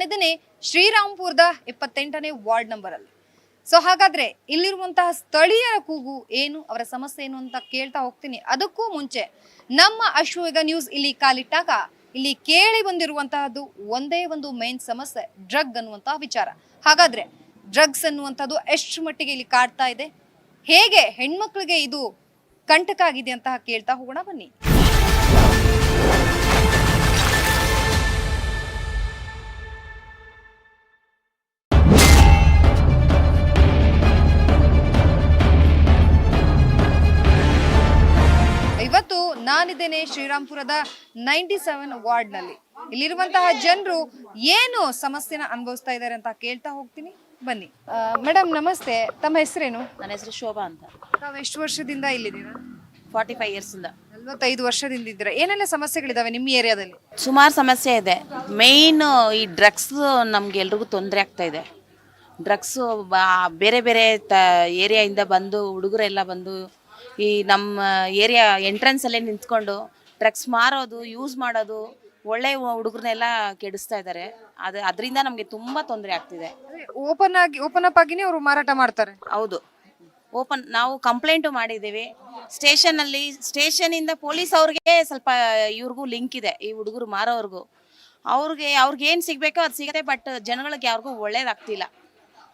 ನಾನಿದ್ದೀನಿ ಶ್ರೀರಾಮ್ಪುರದ ಇಪ್ಪತ್ತೆಂಟನೇ ward number ಅಲ್ಲಿ ಸೊ ಹಾಗಾದ್ರೆ ಇಲ್ಲಿರುವಂತಹ ಸ್ಥಳೀಯರ ಕೂಗು ಏನು, ಅವರ ಸಮಸ್ಯೆ ಏನು ಅಂತ ಕೇಳ್ತಾ ಹೋಗ್ತೀನಿ. ಅದಕ್ಕೂ ಮುಂಚೆ ನಮ್ಮ ಅಶ್ವಯುಗ ನ್ಯೂಸ್ ಇಲ್ಲಿ ಕಾಲಿಟ್ಟಾಗ ಇಲ್ಲಿ ಕೇಳಿ ಬಂದಿರುವಂತಹದ್ದು ಒಂದೇ ಒಂದು ಮೇನ್ ಸಮಸ್ಯೆ, ಡ್ರಗ್ ಅನ್ನುವಂತಹ ವಿಚಾರ. ಹಾಗಾದ್ರೆ ಡ್ರಗ್ಸ್ ಅನ್ನುವಂಥದ್ದು ಎಷ್ಟು ಮಟ್ಟಿಗೆ ಇಲ್ಲಿ ಕಾಡ್ತಾ ಇದೆ? ಹೇಗೆ ಹೆಣ್ಮಕ್ಳಿಗೆ ಇದು ಕಂಟಕ ಆಗಿದೆ ಅಂತ ಕೇಳ್ತಾ ಹೋಗೋಣ ಬನ್ನಿ. ನಾನಿದ್ದೇನೆ ಶ್ರೀರಾಮ್ಪುರದ ನೈಂಟಿ ಸೆವೆನ್ ವಾರ್ಡ್ನಲ್ಲಿ. ಇಲ್ಲಿರುವಂತಹ ಜನರು ಏನು ಸಮಸ್ಯೆನ ಅನುಭವಿಸ್ತಾ ಇದ್ದಾರೆ ಅಂತ ಕೇಳ್ತಾ ಹೋಗ್ತೀನಿ. ಬನ್ನಿ. ಮೇಡಮ್ ನಮಸ್ತೆ. ತಮ್ಮ ಹೆಸರೇನು? ನನ್ನ ಹೆಸರು ಶೋಭಾ ಅಂತ. ತಾವು ಎಷ್ಟು ವರ್ಷದಿಂದ ಇಲ್ಲಿದ್ದೀರಾ? Forty five ಇಯರ್ಸಿಂದ. ನಲ್ವತ್ತೈದು ವರ್ಷದಿಂದ ಇದ್ದೀರಾ. ಏನೆಲ್ಲ ಸಮಸ್ಯೆಗಳಿದಾವೆ ನಿಮ್ಮ ಏರಿಯಾದಲ್ಲಿ? ಸುಮಾರು ಸಮಸ್ಯೆ ಇದೆ. ಮೇಯ್ನ್ ಈ ಡ್ರಗ್ಸ್ ನಮ್ಗೆ ಎಲ್ರಿಗೂ ತೊಂದರೆ ಆಗ್ತಾ ಇದೆ. ಡ್ರಗ್ಸು ಬೇರೆ ಬೇರೆ ತ ಏರಿಯಾಯಿಂದ ಬಂದು ಹುಡುಗರೆಲ್ಲ ಬಂದು ಈ ನಮ್ಮ ಏರಿಯಾ ಎಂಟ್ರೆನ್ಸಲ್ಲೇ ನಿಂತ್ಕೊಂಡು ಡ್ರಗ್ಸ್ ಮಾರೋದು ಯೂಸ್ ಮಾಡೋದು ಒಳ್ಳೆ ಹುಡುಗರನ್ನೆಲ್ಲ ಕೆಡಿಸ್ತಾ ಇದ್ದಾರೆ. ಅದು ಅದರಿಂದ ನಮಗೆ ತುಂಬಾ ತೊಂದರೆ ಆಗ್ತಿದೆ. ಓಪನ್ ಆಗಿ ಓಪನ್ ಅಪ್ ಆಗಿನೇ ಅವರು ಮಾರಾಟ ಮಾಡ್ತಾರೆ. ಹೌದು. ಓಪನ್ ನಾವು ಕಂಪ್ಲೇಂಟ್ ಮಾಡಿದ್ದೀವಿ. ಸ್ಟೇಷನ್ ಇಂದ ಪೊಲೀಸ್ ಅವ್ರಿಗೆ ಸ್ವಲ್ಪ ಇವ್ರಿಗೂ ಲಿಂಕ್ ಇದೆ ಈ ಹುಡುಗರು ಮಾರೋವ್ರಿಗೂ. ಅವ್ರಿಗೆ ಅವ್ರಿಗೆ ಏನು ಸಿಗಬೇಕೋ ಅದು ಸಿಗುತ್ತೆ ಬಟ್ ಜನಗಳಿಗೆ ಯಾರಿಗೂ ಒಳ್ಳೇದಾಗ್ತಿಲ್ಲ.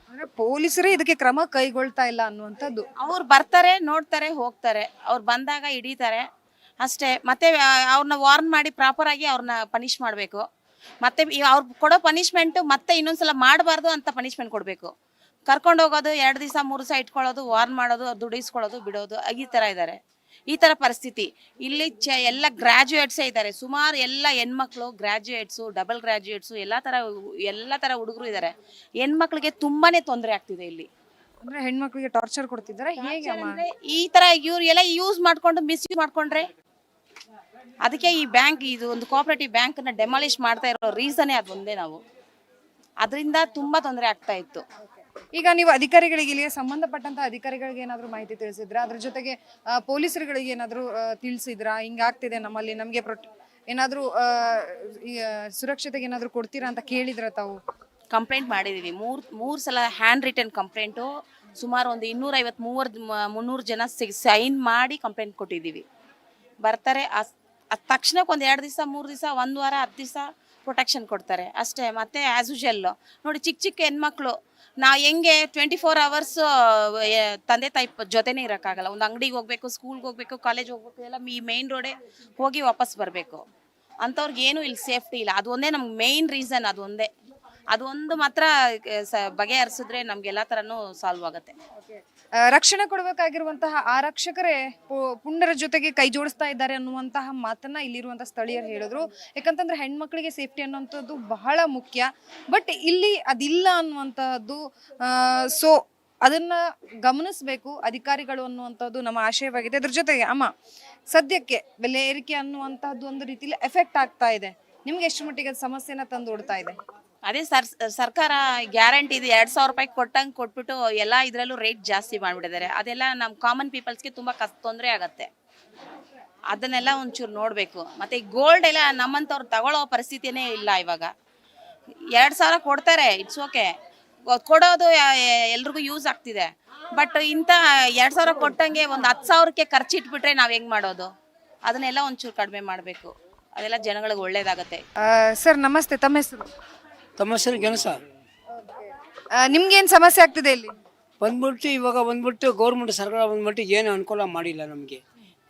ಅಂದ್ರೆ ಪೊಲೀಸರೇ ಇದಕ್ಕೆ ಕ್ರಮ ಕೈಗೊಳ್ತಾ ಇಲ್ಲ ಅನ್ನುವಂಥದ್ದು. ಅವ್ರು ಬರ್ತಾರೆ, ನೋಡ್ತಾರೆ, ಹೋಗ್ತಾರೆ. ಅವ್ರು ಬಂದಾಗ ಹಿಡಿತಾರೆ. ಅಷ್ಟೇ. ಮತ್ತೆ ಅವ್ರನ್ನ ವಾರ್ನ್ ಮಾಡಿ ಪ್ರಾಪರ್ ಆಗಿ ಅವ್ರನ್ನ ಪನಿಷ್ ಮಾಡಬೇಕು. ಮತ್ತೆ ಅವ್ರು ಕೊಡೋ ಪನಿಷ್ಮೆಂಟ್ ಮತ್ತೆ ಇನ್ನೊಂದ್ಸಲ ಮಾಡಬಾರ್ದು ಅಂತ ಪನಿಷ್ಮೆಂಟ್ ಕೊಡಬೇಕು. ಕರ್ಕೊಂಡು ಹೋಗೋದು, ಎರಡು ದಿವಸ ಮೂರು ದಿವಸ ಇಟ್ಕೊಳ್ಳೋದು ವಾರ್ನ್ ಮಾಡೋದು, ದುಡಿಸ್ಕೊಳ್ಳೋದು, ಬಿಡೋದು, ಈ ಥರ ಇದ್ದಾರೆ ಈ ಥರ ಪರಿಸ್ಥಿತಿ. ಇಲ್ಲಿ ಚ ಎಲ್ಲ ಗ್ರ್ಯಾಜುಯೇಟ್ಸೇ ಇದ್ದಾರೆ. ಸುಮಾರು ಎಲ್ಲ ಹೆಣ್ಮಕ್ಳು ಗ್ರ್ಯಾಜುಯೇಟ್ಸು ಡಬಲ್ ಗ್ರ್ಯಾಜುಯೇಟ್ಸು ಎಲ್ಲ ಥರ ಎಲ್ಲ ಥರ ಹುಡುಗರು ಇದ್ದಾರೆ ಹೆಣ್ಮಕ್ಳಿಗೆ ತುಂಬಾನೇ ತೊಂದರೆ ಆಗ್ತಿದೆ ಇಲ್ಲಿ. ಅಂದ್ರೆ ಹೆಣ್ಮಕ್ಳಿಗೆ ಟಾರ್ಚರ್ ಕೊಡ್ತಿದ್ದಾರೆ. ಹೇಗೆ ಅಮ್ಮ? ಅಂದ್ರೆ ಈ ತರ ಇವ್ರು ಎಲ್ಲ ಯೂಸ್ ಮಾಡ್ಕೊಂಡು ಮಿಸ್ಯೂಸ್ ಮಾಡ್ಕೊಂಡ್ರೆ? ಅದಕ್ಕೆ ಈ ಬ್ಯಾಂಕ್ ಇದು ಒಂದು ಕೋಆಪರೇಟಿವ್ ಬ್ಯಾಂಕ್ನ ಡೆಮಾಲಿಷ್ ಮಾಡ್ತಾ ಇರೋ ರೀಸನೇ ಅದೊಂದೇ ನಾವು. ಅದರಿಂದ ತುಂಬಾ ತೊಂದರೆ ಆಗ್ತಾ ಇತ್ತು. ಈಗ ನೀವು ಅಧಿಕಾರಿಗಳಿಗೆ ಇಲ್ಲಿಗೆ ಸಂಬಂಧಪಟ್ಟಂತ ಅಧಿಕಾರಿಗಳಿಗೆ ಏನಾದರೂ ಮಾಹಿತಿ ತಿಳಿಸಿದ್ರ? ಅದ್ರ ಜೊತೆಗೆ ಪೊಲೀಸರುಗಳಿಗೆ ಏನಾದ್ರು ತಿಳಿಸಿದ್ರ? ಹಿಂಗಾಗ್ತಿದೆ ನಮ್ಮಲ್ಲಿ, ನಮ್ಗೆ ಪ್ರೊಟ್ ಏನಾದ್ರೂ ಸುರಕ್ಷತೆಗೆ ಏನಾದ್ರೂ ಕೊಡ್ತೀರಾ ಅಂತ ಕೇಳಿದ್ರ ತಾವು? ಕಂಪ್ಲೇಂಟ್ ಮಾಡಿದೀವಿ. ಮೂರ್, ಮೂರು ಸಲ ಹ್ಯಾಂಡ್ ರಿಟರ್ನ್ ಕಂಪ್ಲೇಂಟು ಸುಮಾರು ಒಂದು ಇನ್ನೂರೈವತ್ತು ಮೂವರ್ ಮುನ್ನೂರು ಜನ ಸೈನ್ ಮಾಡಿ ಕಂಪ್ಲೇಂಟ್ ಕೊಟ್ಟಿದ್ದೀವಿ. ಬರ್ತಾರೆ ತಕ್ಷಣಕ್ಕೆ ಒಂದು ಎರಡು ದಿವಸ, ಮೂರು ದಿವಸ, ಒಂದು ವಾರ, ಹತ್ತು ದಿವಸ ಪ್ರೊಟೆಕ್ಷನ್ ಕೊಡ್ತಾರೆ. ಅಷ್ಟೇ, ಮತ್ತೆ ಆ್ಯಸ್ ಯೂಶಲ್ ನೋಡಿ ಚಿಕ್ಕ ಚಿಕ್ಕ ಹೆಣ್ಮಕ್ಳು ನಾವು ಹೆಂಗೆ ಟ್ವೆಂಟಿ ಫೋರ್ ಅವರ್ಸ್ ತಂದೆ ತಾಯಿ ಜೊತೆನೇ ಇರೋಕ್ಕಾಗಲ್ಲ. ಒಂದು ಅಂಗಡಿಗೆ ಹೋಗ್ಬೇಕು ಸ್ಕೂಲ್ಗೆ ಹೋಗ್ಬೇಕು ಕಾಲೇಜ್ ಹೋಗ್ಬೇಕು, ಎಲ್ಲ ಈ ಮೇನ್ ರೋಡೇ ಹೋಗಿ ವಾಪಸ್ ಬರಬೇಕು. ಅಂಥವ್ರಿಗೆ ಏನೂ ಇಲ್ಲಿ ಸೇಫ್ಟಿ ಇಲ್ಲ. ಅದು ಒಂದೇ ನಮ್ಗೆ ಮೇಯ್ನ್ ರೀಸನ್ ಅದು ಒಂದೇ. ಅದು ಒಂದು ಮಾತ್ರ ಬಗೆಹರಿಸಿದ್ರೆ ನಮ್ಗೆ ಎಲ್ಲ ಥರನೂ ಸಾಲ್ವ್ ಆಗುತ್ತೆ ರಕ್ಷಣೆ ಕೊಡಬೇಕಾಗಿರುವಂತಹ ಆರಕ್ಷಕರೇ ಪುಂಡರ ಜೊತೆಗೆ ಕೈ ಜೋಡಿಸ್ತಾ ಇದ್ದಾರೆ ಅನ್ನುವಂತಹ ಮಾತನ್ನ ಇಲ್ಲಿರುವಂತಹ ಸ್ಥಳೀಯರು ಹೇಳಿದ್ರು. ಯಾಕಂತಂದ್ರೆ ಹೆಣ್ಮಕ್ಳಿಗೆ ಸೇಫ್ಟಿ ಅನ್ನುವಂಥದ್ದು ಬಹಳ ಮುಖ್ಯ. ಬಟ್ ಇಲ್ಲಿ ಅದಿಲ್ಲ ಅನ್ನುವಂತಹದ್ದು ಸೊ, ಅದನ್ನ ಗಮನಿಸಬೇಕು ಅಧಿಕಾರಿಗಳು ಅನ್ನುವಂಥದ್ದು ನಮ್ಮ ಆಶಯವಾಗಿದೆ. ಅದ್ರ ಜೊತೆಗೆ, ಅಮ್ಮ, ಸದ್ಯಕ್ಕೆ ಬೆಲೆ ಏರಿಕೆ ಅನ್ನುವಂತಹದ್ದು ಒಂದು ರೀತಿಯಲ್ಲಿ ಎಫೆಕ್ಟ್ ಆಗ್ತಾ ಇದೆ. ನಿಮ್ಗೆ ಎಷ್ಟು ಮಟ್ಟಿಗೆ ಸಮಸ್ಯೆನ ತಂದು ಇದೆ? ಅದೇ ಸರ್, ಸರ್ಕಾರ ಗ್ಯಾರಂಟಿ ಇದೆ, ಎರಡು ಸಾವಿರ ರೂಪಾಯಿ ಕೊಟ್ಟಂಗೆ ಕೊಟ್ಬಿಟ್ಟು ಎಲ್ಲ ಇದರಲ್ಲೂ ರೇಟ್ ಜಾಸ್ತಿ ಮಾಡಿಬಿಟ್ಟಿದ್ದಾರೆ. ಅದೆಲ್ಲ ನಮ್ಮ ಕಾಮನ್ ಪೀಪಲ್ಸ್ಗೆ ತುಂಬ ಕಷ್ಟ ತೊಂದರೆ ಆಗುತ್ತೆ. ಅದನ್ನೆಲ್ಲ ಒಂಚೂರು ನೋಡಬೇಕು. ಮತ್ತು ಗೋಲ್ಡ್ ಎಲ್ಲ ನಮ್ಮಂಥವ್ರು ತಗೊಳ್ಳೋ ಪರಿಸ್ಥಿತಿನೇ ಇಲ್ಲ ಇವಾಗ. ಎರಡು ಸಾವಿರ ಕೊಡ್ತಾರೆ ಇಟ್ಸ್ ಓಕೆ ಕೊಡೋದು ಎಲ್ರಿಗೂ ಯೂಸ್ ಆಗ್ತಿದೆ. ಬಟ್ ಇಂಥ ಎರಡು ಸಾವಿರ ಕೊಟ್ಟಂಗೆ ಒಂದು ಹತ್ತು ಸಾವಿರಕ್ಕೆ ಖರ್ಚಿಟ್ಬಿಟ್ರೆ ನಾವು ಹೆಂಗೆ ಮಾಡೋದು? ಅದನ್ನೆಲ್ಲ ಒಂಚೂರು ಕಡಿಮೆ ಮಾಡಬೇಕು. ಅದೆಲ್ಲ ಜನಗಳಿಗೆ ಒಳ್ಳೇದಾಗತ್ತೆ. ಸರ್, ನಮಸ್ತೆ. ತಮ್ಮ ಹೆಸರು? ಹೆಸರು ಕೆಲಸ ನಿಮ್ಗೇನು ಸಮಸ್ಯೆ ಆಗ್ತಿದೆ ಇಲ್ಲಿ? ಬಂದ್ಬಿಟ್ಟು ಇವಾಗ ಬಂದ್ಬಿಟ್ಟು ಗೌರ್ಮೆಂಟ್ ಸರ್ಕಾರ ಬಂದ್ಬಿಟ್ಟು ಏನು ಅನುಕೂಲ ಮಾಡಿಲ್ಲ ನಮಗೆ.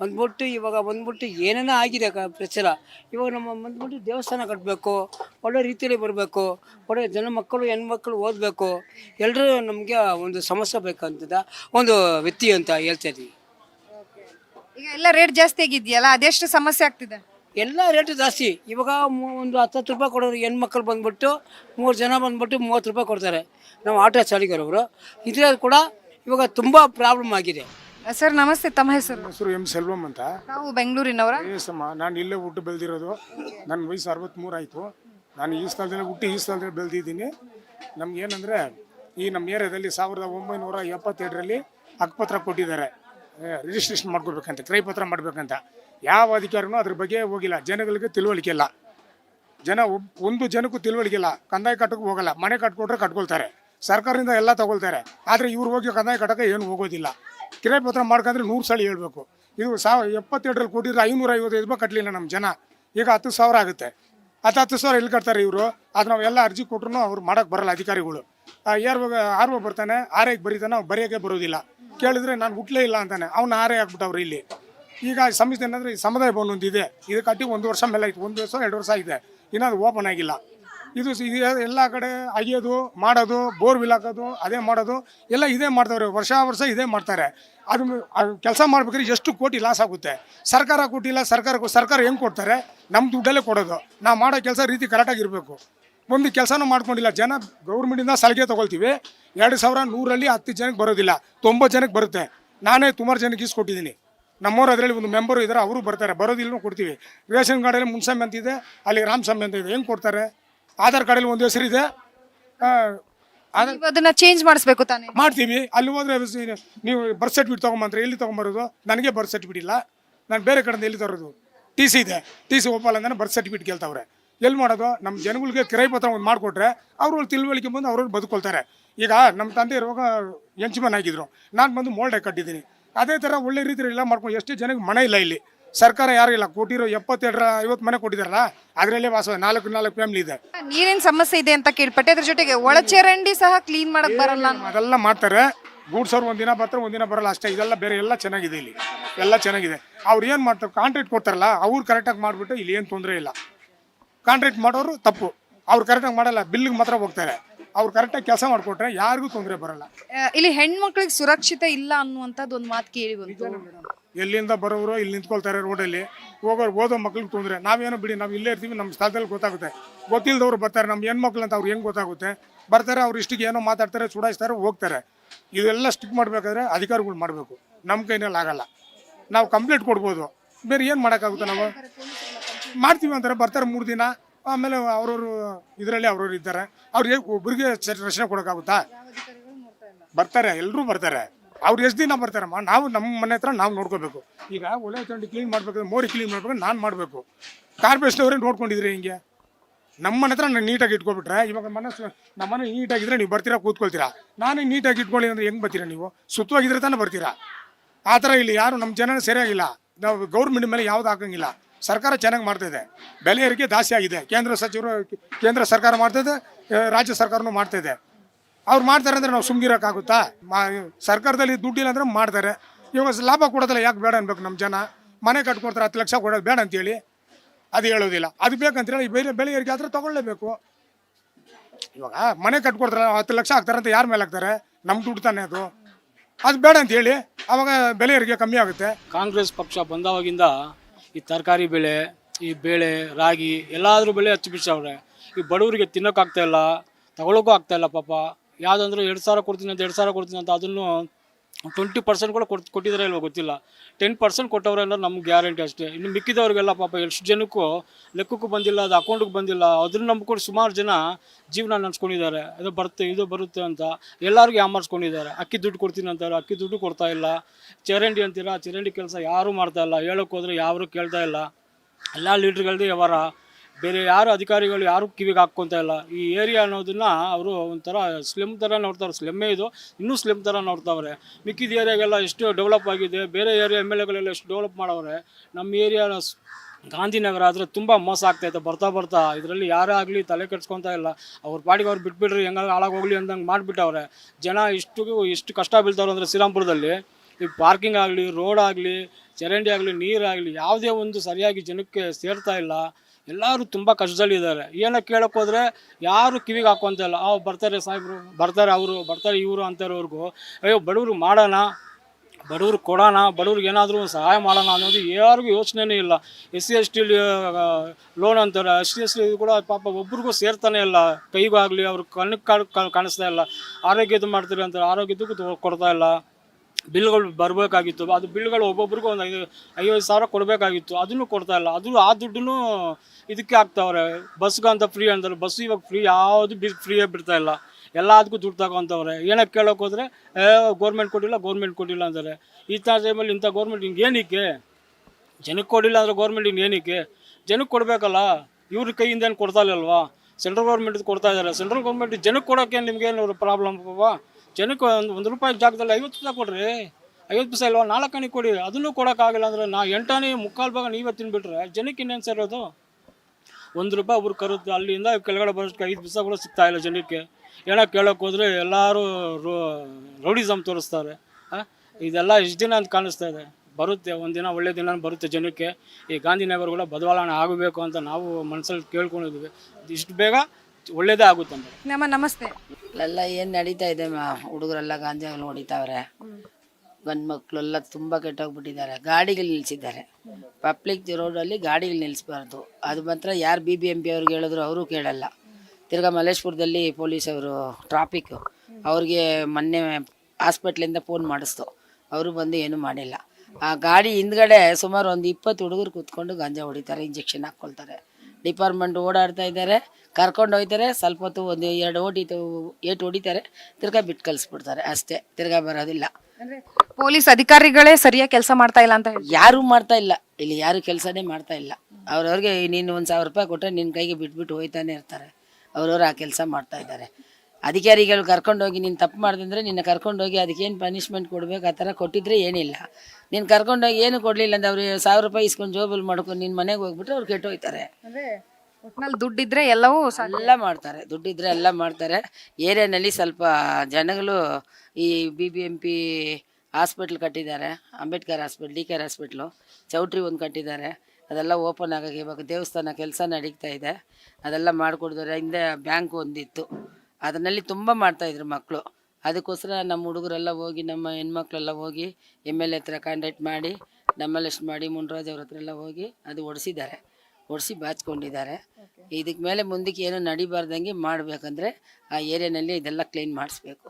ಬಂದ್ಬಿಟ್ಟು ಇವಾಗ ಬಂದ್ಬಿಟ್ಟು ಏನೇನೋ ಆಗಿದೆ ಕ- ಪ್ರಚಾರ. ಇವಾಗ ನಮ್ಮ ಬಂದ್ಬಿಟ್ಟು ದೇವಸ್ಥಾನ ಕಟ್ಟಬೇಕು ಒಳ್ಳೆ ರೀತಿಯಲ್ಲಿ ಬರಬೇಕು ಒಳ್ಳೆ ಜನ ಮಕ್ಕಳು ಹೆಣ್ಮಕ್ಳು ಓದಬೇಕು. ಎಲ್ಲರೂ ನಮಗೆ ಒಂದು ಸಮಸ್ಯೆ ಬೇಕಂತದ ಒಂದು ವ್ಯಕ್ತಿ ಅಂತ ಹೇಳ್ತಾ ಇದ್ದೀವಿ ಈಗ ಎಲ್ಲ ರೇಟ್ ಜಾಸ್ತಿ ಆಗಿದೆಯಲ್ಲ ಅದೆಷ್ಟು ಸಮಸ್ಯೆ ಆಗ್ತಿದೆ? ಎಲ್ಲ ರೇಟು ಜಾಸ್ತಿ. ಇವಾಗ ಮೂ- ಒಂದು ಹತ್ತತ್ತು ರೂಪಾಯಿ ಕೊಡೋರು ಹೆಣ್ಮಕ್ಳು ಬಂದ್ಬಿಟ್ಟು ಮೂರು ಜನ ಬಂದ್ಬಿಟ್ಟು ಮೂವತ್ತು ರೂಪಾಯಿ ಕೊಡ್ತಾರೆ. ನಾವು ಆಟೋ ಚಾಲಕರವರು ಇದರಲ್ಲಿ ಕೂಡ ಇವಾಗ ತುಂಬ ಪ್ರಾಬ್ಲಮ್ ಆಗಿದೆ. ಸರ್ ನಮಸ್ತೆ. ತಮ್ಮ ಹೆಸರು? ಹೆಸರು ಎಂ ಸೆಲ್ವಂ ಅಂತ. ನಾವು ಬೆಂಗಳೂರಿನವರ? ಏಸಮ್ಮ ನಾನು ಇಲ್ಲೇ ಹುಟ್ಟು ಬೆಳೆದಿರೋದು. ನನ್ನ ವಯಸ್ಸು ಅರವತ್ತ್ಮೂರು ಆಯಿತು ನಾನು ಈ ಸ್ಥಳದಲ್ಲಿ ಹುಟ್ಟಿ ಈ ಸ್ಥಳದಲ್ಲಿ ಬೆಳೆದಿದ್ದೀನಿ. ನಮ್ಗೆ ಏನಂದರೆ ಈ ನಮ್ಮ ಏರಿಯಾದಲ್ಲಿ ಸಾವಿರದ ಒಂಬೈನೂರ ಎಪ್ಪತ್ತೆರಡರಲ್ಲಿ ಹಕ್ಕುಪತ್ರ ಕೊಟ್ಟಿದ್ದಾರೆ. ರಿಜಿಸ್ಟ್ರೇಷನ್ ಮಾಡ್ಕೊಡ್ಬೇಕಂತ ಕ್ರಯಪತ್ರ ಮಾಡಬೇಕಂತ. ಯಾವ ಅಧಿಕಾರಿನೂ ಅದ್ರ ಬಗ್ಗೆ ಹೋಗಿಲ್ಲ. ಜನಗಳಿಗೆ ತಿಳುವಳಿಕೆ ಇಲ್ಲ. ಜನ ಒಂದು ಜನಕ್ಕೂ ತಿಳುವಳಿಕೆ ಇಲ್ಲ. ಕಂದಾಯ ಕಟ್ಟಕ್ಕೆ ಹೋಗಲ್ಲ. ಮನೆ ಕಟ್ಕೊಟ್ರೆ ಕಟ್ಕೊಳ್ತಾರೆ. ಸರ್ಕಾರದಿಂದ ಎಲ್ಲ ತಗೊಳ್ತಾರೆ. ಆದರೆ ಇವ್ರು ಹೋಗಿ ಕಂದಾಯ ಕಟ್ಟಕ್ಕೆ ಏನು ಹೋಗೋದಿಲ್ಲ. ಕಿರಾಯಿ ಪತ್ರ ಮಾಡ್ಕೊಂಡ್ರೆ ನೂರು ಸಲ ಹೇಳ್ಬೇಕು. ಇದು ಸಾವ ಎಪ್ಪತ್ತೆರಡರಲ್ಲಿ ಕೊಟ್ಟಿದ್ರೆ ಐನೂರ ಐವತ್ತೈದು ರೂಪಾಯಿ ಕಟ್ಟಲಿಲ್ಲ ನಮ್ಮ ಜನ. ಈಗ ಹತ್ತು ಸಾವಿರ ಆಗುತ್ತೆ. ಹತ್ತು ಹತ್ತು ಸಾವಿರ ಎಲ್ಲಿ ಕಟ್ತಾರೆ ಇವರು? ಅದು ನಾವೆಲ್ಲ ಅರ್ಜಿ ಕೊಟ್ರು ಅವ್ರು ಮಾಡೋಕ್ಕೆ ಬರಲ್ಲ ಅಧಿಕಾರಿಗಳು. ಯಾರು ಆರ್ ಬರ್ತಾನೆ ಆರೈಗೆ ಬರೀತಾನೆ ಅವ್ನು ಬರೆಯೋಕ್ಕೆ ಬರೋದಿಲ್ಲ. ಕೇಳಿದ್ರೆ ನಾನು ಹುಟ್ಟಲೇ ಇಲ್ಲ ಅಂತಾನೆ. ಅವ್ನು ಆರೇ ಹಾಕ್ಬಿಟ್ಟವ್ರು ಇಲ್ಲಿ. ಈಗ ಸಮಿತಿ ಏನಂದ್ರೆ ಈ ಸಮುದಾಯ ಭವನ ಒಂದು ಇದೆ. ಇದು ಕಟ್ಟಿ ಒಂದು ವರ್ಷ ಮೇಲೆ ಆಯ್ತು. ಒಂದು ವರ್ಷ, ಎರಡು ವರ್ಷ ಆಗಿದೆ. ಇನ್ನೂ ಅದು ಓಪನ್ ಆಗಿಲ್ಲ. ಇದು ಇದು ಎಲ್ಲ ಕಡೆ ಅಗಿಯೋದು, ಮಾಡೋದು ಬೋರ್ವಿಲ್ ಹಾಕೋದು, ಅದೇ ಮಾಡೋದು, ಎಲ್ಲ ಇದೇ ಮಾಡ್ತಾವ್ರೆ. ವರ್ಷ ವರ್ಷ ಇದೇ ಮಾಡ್ತಾರೆ. ಅದು ಕೆಲಸ ಮಾಡ್ಬೇಕಾದ್ರೆ ಎಷ್ಟು ಕೋಟಿ ಲಾಸ್ ಆಗುತ್ತೆ. ಸರ್ಕಾರ ಕೊಟ್ಟಿಲ್ಲ, ಸರ್ಕಾರ ಸರ್ಕಾರ ಹೆಂಗೆ ಕೊಡ್ತಾರೆ? ನಮ್ಮ ದುಡ್ಡಲ್ಲೇ ಕೊಡೋದು. ನಾವು ಮಾಡೋ ಕೆಲಸ ರೀತಿ ಕರೆಕ್ಟಾಗಿ ಇರಬೇಕು. ಒಂದು ಕೆಲಸನೂ ಮಾಡ್ಕೊಂಡಿಲ್ಲ. ಜನ ಗೌರ್ಮೆಂಟಿಂದ ಸಲಿಗೆ ತೊಗೊಳ್ತೀವಿ. ಎರಡು ಸಾವಿರ ನೂರಲ್ಲಿ ಹತ್ತು ಜನಕ್ಕೆ ಬರೋದಿಲ್ಲ. ತೊಂಬತ್ತು ಜನಕ್ಕೆ ಬರುತ್ತೆ. ನಾನೇ ಸುಮಾರು ಜನಕ್ಕೆ ಇಸ್ಕೊಟ್ಟಿದ್ದೀನಿ ನಮ್ಮವ್ರು ಅದರಲ್ಲಿ ಒಂದು ಮೆಂಬರು ಇದ್ದಾರೆ ಅವರು ಬರ್ತಾರೆ. ಬರೋದಿಲ್ಲ ಕೊಡ್ತೀವಿ. ರೇಷನ್ ಕಾರ್ಡಲ್ಲಿ ಮುನ್ಸಾಮಿ ಅಂತ ಇದೆ ಅಲ್ಲಿ ರಾಮಸಾಮಿ ಅಂತ ಇದೆ. ಹೆಂಗೆ ಕೊಡ್ತಾರೆ? ಆಧಾರ್ ಕಾರ್ಡಲ್ಲಿ ಒಂದು ಹೆಸರಿದೆ ನೀವು ಅದನ್ನ ಚೇಂಜ್ ಮಾಡಿಸ್ಬೇಕು ತಾನೆ? ಮಾಡ್ತೀವಿ. ಅಲ್ಲಿ ಹೋದ್ರೆ ನೀವು ಬರ್ತ್ ಸರ್ಟಿಫಿಕೇಟ್ ತೊಗೊಂಬಂದ್ರೆ ಎಲ್ಲಿ ತೊಗೊಂಬರೋದು? ನನಗೆ ಬರ್ತ್ ಸರ್ಟಿಫಿಕೇಟ್ ಇಲ್ಲ. ನಾನು ಬೇರೆ ಕಡೆಯಿಂದ ಎಲ್ಲಿ ತರೋದು? ಟಿ ಸಿ ಇದೆ. ಟಿ ಸಿ ಒಪ್ಪಲ್ಲ ಅಂದ್ರೆ ಬರ್ತ್ ಸರ್ಟಿಫಿಕೇಟ್ ಕೇಳ್ತಾವ್ರೆ. ಎಲ್ಲಿ ಮಾಡೋದು? ನಮ್ಮ ಜನಗಳಿಗೆ ಕಿರಾಯಿ ಪತ್ರ ಒಂದು ಮಾಡಿಕೊಟ್ರೆ ಅವರು ತಿಳುವಳಿಕೆ ಬಂದು ಅವ್ರವ್ರು ಬದುಕೊಳ್ತಾರೆ. ಈಗ ನಮ್ಮ ತಂದೆ ಇರುವಾಗ ಹೆಂಚ್ಮನ್ ಆಗಿದ್ರು. ನಾನು ಬಂದು ಮೋಲ್ಡೆ ಕಟ್ಟಿದ್ದೀನಿ. ಅದೇ ಥರ ಒಳ್ಳೆ ರೀತಿಯಲ್ಲಿ ಎಲ್ಲ ಮಾಡ್ಕೊಂಡು ಎಷ್ಟು ಜನಕ್ಕೆ ಮನೆ ಇಲ್ಲ ಇಲ್ಲಿ. ಸರ್ಕಾರ ಯಾರು ಇಲ್ಲ. ಕೊಟ್ಟಿರೋ ಎಪ್ಪತ್ತೆರಡರ ಐವತ್ತು ಮನೆ ಕೊಟ್ಟಿದಾರಲ್ಲ ಅದರಲ್ಲೇ ವಾಸ ನಾಲ್ಕು ನಾಲ್ಕು ಫ್ಯಾಮಿಲಿ ಇದೆ. ನೀರಿನ ಸಮಸ್ಯೆ ಇದೆ ಅಂತ ಕೇಳ್ಪಟ್ಟೆ? ಅದ್ರ ಜೊತೆಗೆ ಒಳಚರಂಡಿ ಸಹ ಕ್ಲೀನ್ ಮಾಡಕ್ ಬರಲ್ಲ ಅದೆಲ್ಲ ಮಾಡ್ತಾರೆ. ಗೂಡ್ಸೋರು ಒಂದಿನ ಬರ್ತಾರೆ ಒಂದಿನ ಬರಲ್ಲ ಅಷ್ಟೇ. ಇದೆಲ್ಲ ಬೇರೆ ಎಲ್ಲ ಚೆನ್ನಾಗಿದೆ ಇಲ್ಲಿ. ಎಲ್ಲ ಚೆನ್ನಾಗಿದೆ. ಅವ್ರು ಏನು ಮಾಡ್ತಾರೆ ಕಾಂಟ್ರಾಕ್ಟ್ ಕೊಡ್ತಾರಲ್ಲ ಅವ್ರು ಕರೆಕ್ಟಾಗಿ ಮಾಡಿಬಿಟ್ಟು ಇಲ್ಲಿ ಏನು ತೊಂದರೆ ಇಲ್ಲ. ಕಾಂಟ್ರಾಕ್ಟ್ ಮಾಡೋರು ತಪ್ಪು. ಅವ್ರು ಕರೆಕ್ಟಾಗಿ ಮಾಡಲ್ಲ ಬಿಲ್ಗೆ ಮಾತ್ರ ಹೋಗ್ತಾರೆ. ಅವ್ರು ಕರೆಕ್ಟಾಗಿ ಕೆಲಸ ಮಾಡಿಕೊಟ್ರೆ ಯಾರಿಗೂ ತೊಂದರೆ ಬರಲ್ಲ. ಇಲ್ಲಿ ಹೆಣ್ಮಕ್ಳಿಗೆ ಸುರಕ್ಷಿತ ಇಲ್ಲ ಅನ್ನುವಂಥದ್ದು ಒಂದು ಮಾತು ಕೇಳಿ ಬಂತು. ಎಲ್ಲಿಂದ ಬರೋರು ಇಲ್ಲಿ ನಿಂತ್ಕೊಳ್ತಾರೆ ರೋಡಲ್ಲಿ ಹೋಗೋರು ಓದೋ ಮಕ್ಳಿಗೆ ತೊಂದರೆ. ನಾವೇನೋ ಬಿಡಿ ನಾವು ಇಲ್ಲೇ ಇರ್ತೀವಿ ನಮ್ಮ ಸ್ಥಳದಲ್ಲಿ ಗೊತ್ತಾಗುತ್ತೆ. ಗೊತ್ತಿಲ್ಲದವ್ರು ಬರ್ತಾರೆ ನಮ್ಮ ಹೆಣ್ಮಕ್ಳು ಅಂತ ಅವ್ರು ಹೆಂಗೆ ಗೊತ್ತಾಗುತ್ತೆ? ಬರ್ತಾರೆ ಅವ್ರು ಇಷ್ಟಿಗೆ ಏನೋ ಮಾತಾಡ್ತಾರೆ ಚುಡಾಯಿಸ್ತಾರೆ ಹೋಗ್ತಾರೆ. ಇದೆಲ್ಲ ಸ್ಟಿಕ್ ಮಾಡಬೇಕಾದ್ರೆ ಅಧಿಕಾರಿಗಳು ಮಾಡಬೇಕು. ನಮ್ಮ ಕೈನಲ್ಲಿ ಆಗಲ್ಲ. ನಾವು ಕಂಪ್ಲೇಂಟ್ ಕೊಡ್ಬೋದು. ಬೇರೆ ಏನು ಮಾಡೋಕ್ಕಾಗುತ್ತೆ ನಾವು? ಮಾಡ್ತೀವಿ ಅಂತಾರೆ ಬರ್ತಾರೆ ಮೂರು ದಿನ. ಆಮೇಲೆ ಅವ್ರವ್ರು ಇದರಲ್ಲಿ ಅವ್ರವ್ರು ಇದ್ದಾರೆ. ಅವ್ರಿಗೆ ಒಬ್ರಿಗೆ ಸ- ರಕ್ಷಣೆ ಕೊಡೋಕ್ಕಾಗುತ್ತಾ? ಬರ್ತಾರೆ ಎಲ್ಲರೂ ಬರ್ತಾರೆ. ಅವ್ರು ಎಷ್ಟು ದಿನ ಬರ್ತಾರಮ್ಮ ನಾವು ನಮ್ಮ ಮನೆ ಹತ್ರ ನಾವು ನೋಡ್ಕೋಬೇಕು. ಈಗ ಒಲೆ ತಂಡಿ ಕ್ಲೀನ್ ಮಾಡ್ಬೇಕಾದ್ರೆ ಮೋರಿ ಕ್ಲೀನ್ ಮಾಡ್ಬೇಕು, ನಾನು ಮಾಡಬೇಕು. ಕಾರ್ಪೊರೇಷನವರೇ ನೋಡ್ಕೊಂಡಿದ್ರಿ ಹಿಂಗೆ? ನಮ್ಮ ಮನೆ ಹತ್ರ ನಾನು ನೀಟಾಗಿ ಇಟ್ಕೊಬಿಟ್ರೆ, ಇವಾಗ ಮನಸ್ಸು ನಮ್ಮ ಮನೆ ನೀಟಾಗಿದ್ರೆ ನೀವು ಬರ್ತೀರಾ, ಕೂತ್ಕೊಳ್ತೀರಾ? ನಾನು ನೀಟಾಗಿ ಇಟ್ಕೊಳ್ಳಿ ಅಂದರೆ ಹೆಂಗೆ ಬರ್ತೀರಾ ನೀವು? ಸುತ್ತವಾಗಿದ್ರೆ ತಾನೇ ಬರ್ತೀರಾ? ಆ ಥರ ಇಲ್ಲಿ ಯಾರು ನಮ್ಮ ಜನ ಸರಿಯಾಗಿಲ್ಲ. ನಾವು ಗೌರ್ಮೆಂಟ್ ಮೇಲೆ ಯಾವ್ದು ಹಾಕಂಗಿಲ್ಲ. ಸರ್ಕಾರ ಚೆನ್ನಾಗಿ ಮಾಡ್ತಿದೆ ಬೆಲೆ ಏರಿಕೆ ಆಗಿದೆ. ಕೇಂದ್ರ ಸಚಿವರು ಕೇಂದ್ರ ಸರ್ಕಾರ ಮಾಡ್ತಿದೆ ರಾಜ್ಯ ಸರ್ಕಾರನೂ ಮಾಡ್ತಿದೆ ಅವ್ರು ಮಾಡ್ತಾರೆ ಅಂದರೆ ನಾವು ಸುಮ್ಗಿರೋಕ್ಕಾಗುತ್ತಾ? ಮಾ, ಸರ್ಕಾರದಲ್ಲಿ ದುಡ್ಡಿಲ್ಲ ಅಂದ್ರೆ ಮಾಡ್ತಾರೆ. ಇವಾಗ ಲಾಭ ಕೊಡೋದಿಲ್ಲ ಯಾಕೆ ಬೇಡ ಅನ್ಬೇಕು ನಮ್ಮ ಜನ? ಮನೆ ಕಟ್ಕೊಡ್ತಾರೆ, ಹತ್ತು ಲಕ್ಷ ಕೊಡೋದು ಬೇಡ ಅಂತೇಳಿ. ಅದು ಹೇಳೋದಿಲ್ಲ. ಅದು ಬೇಕಂತೇಳಿ ಬೇರೆ ಬೆಲೆ ಏರಿಕೆ ಆದರೆ ತೊಗೊಳ್ಳೇಬೇಕು. ಇವಾಗ ಮನೆ ಕಟ್ಕೊಡ್ತಾರೆ, ಹತ್ತು ಲಕ್ಷ ಹಾಕ್ತಾರೆ ಅಂತ ಯಾರ ಮೇಲೆ ಹಾಕ್ತಾರೆ ನಮ್ಮ ದುಡ್ಡು ತಾನೇ ಅದು. ಅದು ಬೇಡ ಅಂತ ಹೇಳಿ ಅವಾಗ ಬೆಲೆ ಏರಿಕೆ ಕಮ್ಮಿ ಆಗುತ್ತೆ. ಕಾಂಗ್ರೆಸ್ ಪಕ್ಷ ಬಂದವಾಗಿಂದ ಈ ತರಕಾರಿ ಬೆಳೆ, ಈ ಬೇಳೆ, ರಾಗಿ, ಎಲ್ಲಾದ್ರೂ ಬೆಳೆ ಹಚ್ಚಿ ಬಿಡ್ಸವ್ರೆ. ಈ ಬಡವರಿಗೆ ತಿನ್ನೋಕ್ಕಾಗ್ತಾ ಇಲ್ಲ, ತಗೊಳಕ್ಕೂ ಆಗ್ತಾ ಇಲ್ಲ ಪಾಪ. ಯಾವುದಂದ್ರೆ ಎರಡು ಸಾವಿರ ಕೊಡ್ತೀನಿ ಅಂತ, ಎರಡು ಸಾವಿರ ಕೊಡ್ತೀನಿ ಅಂತ ಅದನ್ನು ಟ್ವೆಂಟಿ ಪರ್ಸೆಂಟ್ ಕೂಡ ಕೊಟ್ಟು ಕೊಟ್ಟಿದ್ದಾರೆ ಇಲ್ವ ಗೊತ್ತಿಲ್ಲ. ಟೆನ್ ಪರ್ಸೆಂಟ್ ಕೊಟ್ಟವರೆಲ್ಲ ನಮ್ಗೆ ಗ್ಯಾರಂಟಿ ಅಷ್ಟೇ. ಇನ್ನು ಮಿಕ್ಕಿದವ್ರಿಗೆಲ್ಲ ಪಾಪ ಎಷ್ಟು ಜನಕ್ಕೂ ಲೆಕ್ಕಕ್ಕೂ ಬಂದಿಲ್ಲ, ಅದು ಅಕೌಂಟಿಗೆ ಬಂದಿಲ್ಲ. ಅದನ್ನ ನಂಬ್ಕೊಂಡು ಸುಮಾರು ಜನ ಜೀವನ ನಡ್ಸ್ಕೊಂಡಿದ್ದಾರೆ. ಅದು ಬರುತ್ತೆ ಇದು ಬರುತ್ತೆ ಅಂತ ಎಲ್ಲರಿಗೂ ಯಾಮಾರಿಸ್ಕೊಂಡಿದ್ದಾರೆ. ಅಕ್ಕಿ ದುಡ್ಡು ಕೊಡ್ತೀನಿ ಅಂತಾರೆ, ಅಕ್ಕಿ ದುಡ್ಡು ಕೊಡ್ತಾ ಇಲ್ಲ. ಚರಂಡಿ ಅಂತೀರಾ ಚರಂಡಿ ಕೆಲಸ ಯಾರೂ ಮಾಡ್ತಾ ಇಲ್ಲ. ಹೇಳೋಕ್ಕೋದ್ರೆ ಯಾರು ಕೇಳ್ತಾ ಇಲ್ಲ. ಎಲ್ಲ ಲೀಡ್ರ್ಗಳದ್ದು ವ್ಯವಹಾರ. ಬೇರೆ ಯಾರು ಅಧಿಕಾರಿಗಳು ಯಾರು ಕಿವಿಗೆ ಹಾಕ್ಕೊಂತ ಇಲ್ಲ. ಈ ಏರಿಯಾ ಅನ್ನೋದನ್ನ ಅವರು ಒಂಥರ ಸ್ಲಿಮ್ ಥರ ನೋಡ್ತಾರೆ ಸ್ಲಿಮ್ಮೇ ಇದು. ಇನ್ನೂ ಸ್ಲಿಮ್ ಥರ ನೋಡ್ತಾವ್ರೆ. ಮಿಕ್ಕಿದ ಏರಿಯಾಗೆಲ್ಲ ಎಷ್ಟು ಡೆವಲಪ್ ಆಗಿದೆ. ಬೇರೆ ಏರಿಯಾ ಎಂ ಎಲ್ ಎಗಳೆಲ್ಲ ಎಷ್ಟು ಡೆವಲಪ್ ಮಾಡವ್ರೆ. ನಮ್ಮ ಏರಿಯಾ ಗಾಂಧಿನಗರ ಆದರೆ ತುಂಬ ಮೋಸ ಆಗ್ತೈತೆ ಬರ್ತಾ ಬರ್ತಾ ಇದರಲ್ಲಿ ಯಾರೇ ಆಗಲಿ ತಲೆ ಕೆಡ್ಸ್ಕೊತಾ ಇಲ್ಲ. ಅವ್ರ ಪಾಡಿಗೆ ಅವ್ರು ಬಿಟ್ಬಿಡ್ರಿ ಹೆಂಗಾಗಿ ಹಾಳಾಗೋಗ್ಲಿ ಅಂದಂಗೆ ಮಾಡಿಬಿಟ್ಟವ್ರೆ. ಜನ ಇಷ್ಟು ಇಷ್ಟು ಕಷ್ಟ ಬೀಳ್ತಾವ್ರೆ ಅಂದರೆ ಶ್ರೀರಾಮ್ಪುರದಲ್ಲಿ. ಈ ಪಾರ್ಕಿಂಗ್ ಆಗಲಿ ರೋಡ್ ಆಗಲಿ, ಚರಂಡಿ ಆಗಲಿ ನೀರಾಗಲಿ ಯಾವುದೇ ಒಂದು ಸರಿಯಾಗಿ ಜನಕ್ಕೆ ಸೇರ್ತಾ ಇಲ್ಲ. ಎಲ್ಲರೂ ತುಂಬ ಕಷ್ಟದಲ್ಲಿದ್ದಾರೆ. ಏನೋ ಕೇಳೋಕೆ ಹೋದ್ರೆ ಯಾರು ಕಿವಿಗೆ ಹಾಕೊಂತ ಇಲ್ಲ. ಅವ್ ಬರ್ತಾರೆ ಸಾಹೇಬ್ರು, ಬರ್ತಾರೆ ಅವರು, ಬರ್ತಾರೆ ಇವರು ಅಂತಾರವ್ರಿಗೂ ಅಯ್ಯೋ, ಬಡವ್ರು ಮಾಡೋಣ ಬಡವ್ರಿಗೆ ಕೊಡೋಣ, ಬಡವ್ರಿಗೆ ಏನಾದರೂ ಒಂದು ಸಹಾಯ ಮಾಡೋಣ ಅನ್ನೋದು ಯಾರಿಗೂ ಯೋಚನೆನೇ ಇಲ್ಲ. S C S T loan ಅಂತಾರೆ. ಎಸ್ ಸಿ ಎಸ್ ಟಿ ಕೂಡ ಪಾಪ ಒಬ್ರಿಗೂ ಸೇರ್ತಾನೆ ಇಲ್ಲ. ಕೈಗೂ ಆಗಲಿ, ಅವ್ರ ಕಣ್ಣಿಗೆ ಕಾಣ್- ಕಾಣಿಸ್ತಾ ಇಲ್ಲ. ಆರೋಗ್ಯದ ಮಾಡ್ತೀರಿ ಅಂತಾರೆ. ಆರೋಗ್ಯದಕ್ಕೂ ಕೊಡ್ತಾ ಇಲ್ಲ. ಬಿಲ್ಗಳು ಬರಬೇಕಾಗಿತ್ತು. ಅದು ಬಿಲ್ಗಳು ಒಬ್ಬೊಬ್ರಿಗೂ ಒಂದು ಐದು, ಐವತ್ತು ಸಾವಿರ ಕೊಡಬೇಕಾಗಿತ್ತು. ಅದನ್ನು ಕೊಡ್ತಾ ಇಲ್ಲ. ಅದು ಆ ದುಡ್ಡನ್ನು ಇದಕ್ಕೆ ಹಾಕ್ತಾವ್ರೆ ಬಸ್ಗಂತ ಫ್ರೀ ಅಂತಾರೆ ಬಸ್ ಇವಾಗ ಫ್ರೀ ಯಾವುದು ಬಿ ಫ್ರೀಯಾಗಿ ಬಿಡ್ತಾ ಇಲ್ಲ. ಎಲ್ಲದಕ್ಕೂ ದುಡ್ಡು ತಗೊಂತವ್ರೆ ಏನಕ್ಕೆ ಕೇಳೋಕೆ ಹೋದ್ರೆ ಗೌರ್ಮೆಂಟ್ ಕೊಟ್ಟಿಲ್ಲ ಗೌರ್ಮೆಂಟ್ ಕೊಟ್ಟಿಲ್ಲ ಅಂತಾರೆ. ಈ ಥರ ಟೈಮಲ್ಲಿ ಇಂಥ ಗೌರ್ಮೆಂಟ್ ಹಿಂಗೆ ಏನಕ್ಕೆ ಜನಕ್ಕೆ ಕೊಡಿಲ್ಲ ಅಂದರೆ ಗೌರ್ಮೆಂಟ್ ಏನಕ್ಕೆ ಜನಕ್ಕೆ ಕೊಡಬೇಕಲ್ಲ. ಇವ್ರ ಕೈಯಿಂದ ಏನು ಕೊಡ್ತಾ ಇಲ್ಲಲ್ವಾ ಸೆಂಟ್ರಲ್ ಗೌರ್ಮೆಂಟ್ ಕೊಡ್ತಾ ಇದ್ದಾರೆ ಸೆಂಟ್ರಲ್ ಗೌರ್ಮೆಂಟ್ ಜನಕ್ಕೆ ಕೊಡೋಕೆ ನಿಮ್ಗೆ ಏನು ಪ್ರಾಬ್ಲಮ್ ಪಾಪ ಜನಕ್ಕೆ ಒಂದು ಒಂದು ರೂಪಾಯಿ ಜಾಗದಲ್ಲಿ ಐವತ್ತು ರೂಪಾಯಿ ಕೊಡ್ರಿ. ಐವತ್ತು ಪೈಸೆ ಇಲ್ವಾ ನಾಲ್ಕು ಕೊಡಿ. ಅದನ್ನು ಕೊಡೋಕ್ಕಾಗಿಲ್ಲ ಅಂದರೆ ನಾ ಎಂಟಾಣಿ ಮುಕ್ಕಾಲು ಭಾಗ ನೀವೇ ತಿನ್ಬಿಟ್ರೆ ಜನಕ್ಕೆ ಇನ್ನೇನು ಸೇರೋದು ಒಂದು ರೂಪಾಯಿ ಒಬ್ರು ಕರುತ್ತೆ ಅಲ್ಲಿಂದ ಕೆಳಗಡೆ ಬರೋಷ್ಟು ಐದು ಪೈಸೆ ಕೂಡ ಸಿಗ್ತಾ ಇಲ್ಲ ಜನಕ್ಕೆ. ಏನೋ ಕೇಳೋಕೆ ಹೋದ್ರೆ ಎಲ್ಲರೂ ರೋ ರೌಡಿಸಮ್ ತೋರಿಸ್ತಾರೆ. ಇದೆಲ್ಲ ಇಷ್ಟು ದಿನ ಅಂತ ಕಾಣಿಸ್ತಾ ಇದೆ. ಬರುತ್ತೆ ಒಂದಿನ ಒಳ್ಳೆ ದಿನ ಬರುತ್ತೆ ಜನಕ್ಕೆ. ಈ ಗಾಂಧಿನಗರ ಕೂಡ ಬದಲಾವಣೆ ಆಗಬೇಕು ಅಂತ ನಾವು ಮನಸ್ಸಲ್ಲಿ ಕೇಳ್ಕೊಂಡಿದ್ವಿ ಇಷ್ಟು ಬೇಗ ಒಳ್ಳೇದೇ ಆಗುತ್ತೆ ನಮ್ಮ ನಮಸ್ತೆ. ಎಲ್ಲ ಏನು ನಡೀತಾ ಇದೆ ಹುಡುಗರೆಲ್ಲ ಗಾಂಧಿನಗರ್ ಹೊಡಿತಾವ್ರೆ. ಗಂಡು ಮಕ್ಕಳೆಲ್ಲ ತುಂಬ ಕೆಟ್ಟೋಗ್ಬಿಟ್ಟಿದ್ದಾರೆ. ಗಾಡಿಗಳು ನಿಲ್ಲಿಸಿದ್ದಾರೆ ಪಬ್ಲಿಕ್ ರೋಡಲ್ಲಿ ಗಾಡಿಗಳು ನಿಲ್ಲಿಸಬಾರ್ದು ಅದು ಮಾತ್ರ ಯಾರು ಬಿ ಬಿ ಎಂ ಪಿ ಅವ್ರಿಗೆ ಹೇಳಿದ್ರು ಅವರು ಕೇಳಲ್ಲ. ತಿರ್ಗಾ ಮಲ್ಲೇಶ್ಪುರದಲ್ಲಿ ಪೊಲೀಸವರು ಟ್ರಾಫಿಕ್ ಅವ್ರಿಗೆ ಮೊನ್ನೆ ಹಾಸ್ಪಿಟ್ಲಿಂದ ಫೋನ್ ಮಾಡಿಸ್ತು. ಅವರು ಬಂದು ಏನೂ ಮಾಡಿಲ್ಲ. ಆ ಗಾಡಿ ಹಿಂದ್ಗಡೆ ಸುಮಾರು ಒಂದು ಇಪ್ಪತ್ತು ಹುಡುಗರು ಕೂತ್ಕೊಂಡು ಗಾಂಜಾ ಹೊಡಿತಾರೆ ಇಂಜೆಕ್ಷನ್ ಹಾಕ್ಕೊಳ್ತಾರೆ. ಡಿಪಾರ್ಟ್ಮೆಂಟ್ ಓಡಾಡ್ತಾ ಇದ್ದಾರೆ. ಕರ್ಕೊಂಡು ಹೋಗ್ತಾರೆ ಸ್ವಲ್ಪ ಹೊತ್ತು ಒಂದು ಎರಡು ಓಟಿ ಏಟು ಹೊಡಿತಾರೆ. ತಿರ್ಗಾ ಬಿಟ್ಟು ಕಳಿಸ್ಬಿಡ್ತಾರೆ. ಅಷ್ಟೇ. ತಿರ್ಗಾ ಬರೋದಿಲ್ಲ. ಅಂದ್ರೆ ಪೊಲೀಸ್ ಅಧಿಕಾರಿಗಳೇ ಸರಿಯಾಗಿ ಕೆಲಸ ಮಾಡ್ತಾ ಇಲ್ಲ ಅಂತ ಹೇಳಿ ಯಾರೂ ಮಾಡ್ತಾ ಇಲ್ಲ. ಇಲ್ಲಿ ಯಾರು ಕೆಲಸನೇ ಮಾಡ್ತಾ ಇಲ್ಲ. ಅವ್ರವ್ರಿಗೆ ನೀನು ಒಂದು ಸಾವಿರ ರೂಪಾಯಿ ಕೊಟ್ಟರೆ ನಿನ್ನ ಕೈಗೆ ಬಿಟ್ಬಿಟ್ಟು ಹೋಯ್ತಾನೆ ಇರ್ತಾರೆ. ಅವ್ರವ್ರು ಆ ಕೆಲಸ ಮಾಡ್ತಾ ಇದ್ದಾರೆ. ಅಧಿಕಾರಿಗಳು ಕರ್ಕೊಂಡೋಗಿ ನೀನು ತಪ್ಪು ಮಾಡಿದ್ರೆ ನಿನ್ನ ಕರ್ಕೊಂಡೋಗಿ ಅದಕ್ಕೇನು ಪನಿಷ್ಮೆಂಟ್ ಕೊಡಬೇಕು? ಆ ಥರ ಕೊಟ್ಟಿದ್ರೆ ಏನಿಲ್ಲ. ನೀನು ಕರ್ಕೊಂಡೋಗಿ ಏನು ಕೊಡಲಿಲ್ಲ ಅಂದ್ರೆ ಅವ್ರು ಸಾವಿರ ರೂಪಾಯಿ ಇಸ್ಕೊಂಡು ಜೋಬಲ್ ಮಾಡ್ಕೊಂಡು ನಿನ್ನ ಮನೆಗೆ ಹೋಗ್ಬಿಟ್ರೆ ಅವ್ರು ಕೆಟ್ಟೋಯ್ತಾರೆ. ಅಂದ್ರೆ ಒಟ್ನಲ್ಲಿ ದುಡ್ಡಿದ್ರೆ ಎಲ್ಲವೂ ಎಲ್ಲ ಮಾಡ್ತಾರೆ. ದುಡ್ಡಿದ್ರೆ ಎಲ್ಲ ಮಾಡ್ತಾರೆ. ಏರಿಯಾನಲ್ಲಿ ಸ್ವಲ್ಪ ಜನಗಳು ಈ B B M P hospital ಕಟ್ಟಿದ್ದಾರೆ Ambedkar hospital D care hospital ಚೌಟ್ರಿ ಒಂದು ಕಟ್ಟಿದ್ದಾರೆ. ಅದೆಲ್ಲ ಓಪನ್ ಆಗೋಕ್ಕೆ ಇವಾಗ ದೇವಸ್ಥಾನ ಕೆಲಸ ನಡೀತಾ ಇದೆ. ಅದೆಲ್ಲ ಮಾಡಿಕೊಡಿದ್ರೆ ಹಿಂದೆ ಬ್ಯಾಂಕ್ ಒಂದಿತ್ತು. ಅದರಲ್ಲಿ ತುಂಬ ಮಾಡ್ತಾಯಿದ್ರು ಮಕ್ಕಳು ಅದಕ್ಕೋಸ್ಕರ ನಮ್ಮ ಹುಡುಗರೆಲ್ಲ ಹೋಗಿ ನಮ್ಮ ಹೆಣ್ಮಕ್ಳೆಲ್ಲ ಹೋಗಿ ಎಂ ಎಲ್ ಎ ಹತ್ರ ಕಾಂಟ್ಯಾಕ್ಟ್ ಮಾಡಿ ನಮ್ಮ ಎಷ್ಟು ಮಾಡಿ ಮುನ್ರಾಜ್ ಅವ್ರ ಹತ್ರ ಎಲ್ಲ ಹೋಗಿ ಅದು ಒಡಿಸಿದ್ದಾರೆ. ಒಡಿಸಿ ಬಾಚ್ಕೊಂಡಿದ್ದಾರೆ. ಇದಕ್ಕೆ ಮೇಲೆ ಮುಂದಕ್ಕೆ ಏನು ನಡಿಬಾರ್ದಂಗೆ ಮಾಡಬೇಕಂದ್ರೆ ಆ ಏರಿಯಾನಲ್ಲಿ ಇದೆಲ್ಲ ಕ್ಲೀನ್ ಮಾಡಿಸ್ಬೇಕು.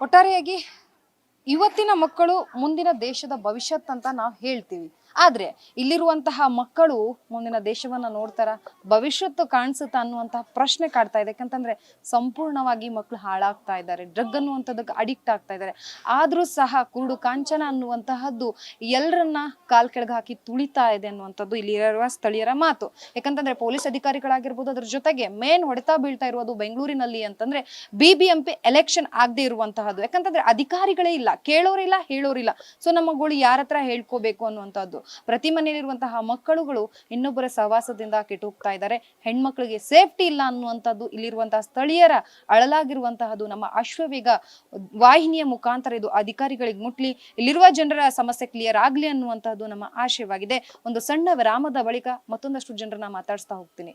ಒಟ್ಟಾರೆಯಾಗಿ ಇವತ್ತಿನ ಮಕ್ಕಳು ಮುಂದಿನ ದೇಶದ ಭವಿಷ್ಯತ್ ಅಂತ ನಾವು ಹೇಳ್ತೀವಿ. ಆದ್ರೆ ಇಲ್ಲಿರುವಂತಹ ಮಕ್ಕಳು ಮುಂದಿನ ದೇಶವನ್ನ ನೋಡ್ತಾರ, ಭವಿಷ್ಯತ್ತು ಕಾಣಿಸುತ್ತಾ ಅನ್ನುವಂತಹ ಪ್ರಶ್ನೆ ಕಾಡ್ತಾ ಇದೆ. ಯಾಕಂತಂದ್ರೆ ಸಂಪೂರ್ಣವಾಗಿ ಮಕ್ಕಳು ಹಾಳಾಗ್ತಾ ಇದ್ದಾರೆ, ಡ್ರಗ್ ಅನ್ನುವಂಥದ್ದಕ್ಕೆ ಅಡಿಕ್ಟ್ ಆಗ್ತಾ ಇದ್ದಾರೆ. ಆದ್ರೂ ಸಹ ಕುರುಡು ಕಾಂಚನ ಅನ್ನುವಂತಹದ್ದು ಎಲ್ಲರನ್ನ ಕಾಲ್ ಕೆಳಗೆ ಹಾಕಿ ತುಳಿತಾ ಇದೆ ಅನ್ನುವಂಥದ್ದು ಇಲ್ಲಿರುವ ಸ್ಥಳೀಯರ ಮಾತು. ಯಾಕಂತಂದ್ರೆ ಪೊಲೀಸ್ ಅಧಿಕಾರಿಗಳಾಗಿರ್ಬೋದು, ಅದ್ರ ಜೊತೆಗೆ ಮೇನ್ ಹೊಡೆತ ಬೀಳ್ತಾ ಇರೋದು ಬೆಂಗಳೂರಿನಲ್ಲಿ ಅಂತಂದ್ರೆ B B M P election ಆಗದೆ ಇರುವಂತಹದ್ದು. ಯಾಕಂತಂದ್ರೆ ಅಧಿಕಾರಿಗಳೇ ಇಲ್ಲ, ಕೇಳೋರಿಲ್ಲ, ಹೇಳೋರಿಲ್ಲ. ಸೊ ನಮ್ಮಗಳು ಯಾರ ಹತ್ರ ಹೇಳ್ಕೋಬೇಕು ಅನ್ನುವಂಥದ್ದು. ಪ್ರತಿ ಮನೆಯಲ್ಲಿರುವಂತಹ ಮಕ್ಕಳುಗಳು ಇನ್ನೊಬ್ಬರ ಸಹವಾಸದಿಂದ ಕೆಟ್ಟು ಹೋಗ್ತಾ ಇದ್ದಾರೆ. ಹೆಣ್ಮಕ್ಳಿಗೆ ಸೇಫ್ಟಿ ಇಲ್ಲ ಅನ್ನುವಂಥದ್ದು ಇಲ್ಲಿರುವಂತಹ ಸ್ಥಳೀಯರ ಅಳಲಾಗಿರುವಂತಹದ್ದು ನಮ್ಮ ಅಶ್ವವೇಗ ವಾಹಿನಿಯ ಮುಖಾಂತರ ಇದು ಅಧಿಕಾರಿಗಳಿಗೆ ಮುಟ್ಲಿ. ಇಲ್ಲಿರುವ ಜನರ ಸಮಸ್ಯೆ ಕ್ಲಿಯರ್ ಆಗ್ಲಿ ಅನ್ನುವಂತಹದ್ದು ನಮ್ಮ ಆಶಯವಾಗಿದೆ. ಒಂದು ಸಣ್ಣ ವಿರಾಮದ ಬಳಿಕ ಮತ್ತೊಂದಷ್ಟು ಜನರನ್ನ ಮಾತಾಡಿಸ್ತಾ ಹೋಗ್ತೀನಿ.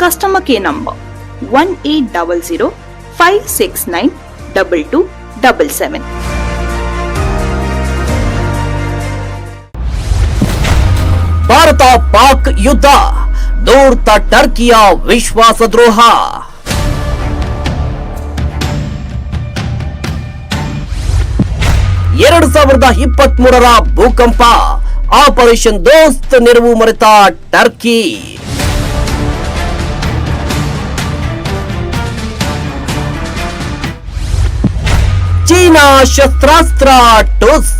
Customer nine double 1800 569 2277. Bharat Pak ಯುದ್ಧ ದೂರ್ತ ಟರ್ಕಿಯ ವಿಶ್ವಾಸದ್ರೋಹ ಎರಡು ಸಾವಿರದ ಇಪ್ಪತ್ತ್ ಮೂರರ ಭೂಕಂಪ, ಆಪರೇಷನ್ ದೋಸ್ತ್ ನೆರವು ಮರೆತ ಟರ್ಕಿ ಚೀನಾ ಶಸ್ತ್ರಾಸ್ತ್ರ ಟುಸ್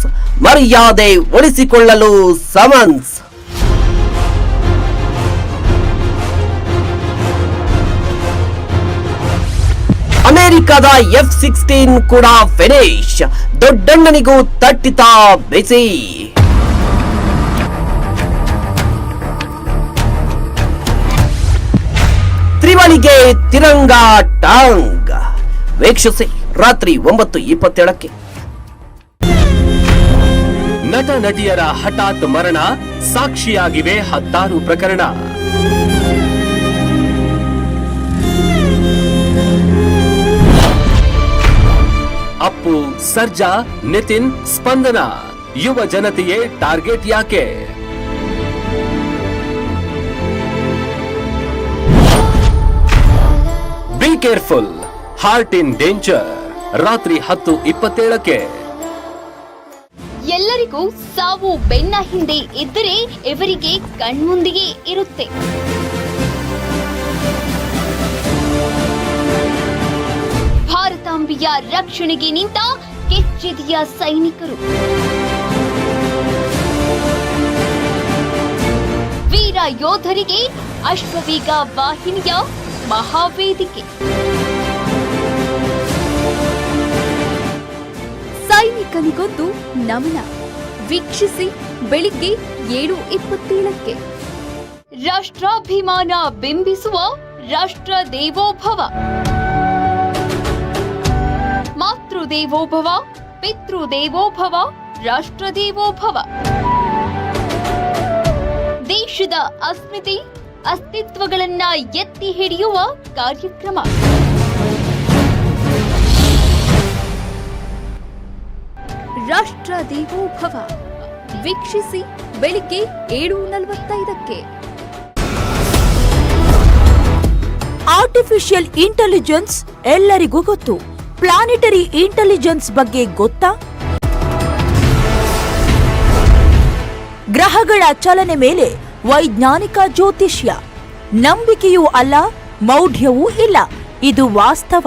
ಮರ್ಯಾದೆ ಉಳಿಸಿಕೊಳ್ಳಲು ಸಮನ್ಸ್. ಅಮೆರಿಕ ಅಮೆರಿಕದ ಎಫ್ ಸಿಕ್ಸ್ಟೀನ್ ಕೂಡ ಫಿನಿಶ್. ದೊಡ್ಡಣ್ಣನಿಗೂ ತಟ್ಟಿತ ಬಿಸಿ. ತ್ರಿವಳಿಗೆ ತಿರಂಗ ಟಾಂಗ್. ವೀಕ್ಷಿಸಿ. ರಾತ್ರಿ ಒಂಬತ್ತು ಇಪ್ಪತ್ತೇಳಕ್ಕೆ. ನಟ ನಟಿಯರ ಹಠಾತ್ ಮರಣ ಸಾಕ್ಷಿಯಾಗಿವೆ ಹತ್ತಾರು ಪ್ರಕರಣ. ಅಪ್ಪು, ಸರ್ಜಾ, ನಿತಿನ್, ಸ್ಪಂದನ, ಯುವ ಜನತೆಯೇ ಟಾರ್ಗೆಟ್ ಯಾಕೆ? Be careful heart in danger ರಾತ್ರಿ ಹತ್ತು ಇಪ್ಪತ್ತೇಳಕ್ಕೆ. ಎಲ್ಲರಿಗೂ ಸಾವು ಬೆನ್ನ ಹಿಂದೆ ಇದ್ದರೆ ಇವರಿಗೆ ಕಣ್ಮುಂದಿಗೆ ಇರುತ್ತೆ. ಭಾರತಾಂಬೆಯ ರಕ್ಷಣೆಗೆ ನಿಂತ ಕೆಚ್ಚೆದೆಯ ಸೈನಿಕರು. ವೀರ ಯೋಧರಿಗೆ ಅಶ್ವವೇಗ ವಾಹಿನಿಯ ಮಹಾವೇದಿಕೆ. ಸೈನಿಕನಿಗೊಂದು ನಮನ. ವೀಕ್ಷಿಸಿ, ಬೆಳಿಗ್ಗೆ ಏಳು ಇಪ್ಪತ್ತೇಳಕ್ಕೆ. ರಾಷ್ಟ್ರಾಭಿಮಾನ ಬಿಂಬಿಸುವ ರಾಷ್ಟ್ರ ದೇವೋಭವ. ಮಾತೃ ದೇವೋಭವ, ಪಿತೃ ದೇವೋಭವ, ರಾಷ್ಟ್ರ ದೇವೋಭವ. ದೇಶದ ಅಸ್ಮಿತೆ ಅಸ್ತಿತ್ವಗಳನ್ನ ಎತ್ತಿ ಹಿಡಿಯುವ ಕಾರ್ಯಕ್ರಮ. ರಾಷ್ಟ್ರ ದೀಪೋಭವ ವೀಕ್ಷಿಸಿ ಬೆಳಿಗ್ಗೆ ಏಳು ನಲವತ್ತೈದಕ್ಕೆ ಆರ್ಟಿಫಿಷಿಯಲ್ ಇಂಟೆಲಿಜೆನ್ಸ್ ಎಲ್ಲರಿಗೂ ಗೊತ್ತು. ಪ್ಲಾನೆಟರಿ ಇಂಟೆಲಿಜೆನ್ಸ್ ಬಗ್ಗೆ ಗೊತ್ತಾ? ಗ್ರಹಗಳ ಚಲನೆ ಮೇಲೆ ವೈಜ್ಞಾನಿಕ ಜ್ಯೋತಿಷ್ಯ. ನಂಬಿಕೆಯೂ ಅಲ್ಲ, ಮೌಢ್ಯವೂ ಇಲ್ಲ. ಇದು ವಾಸ್ತವ.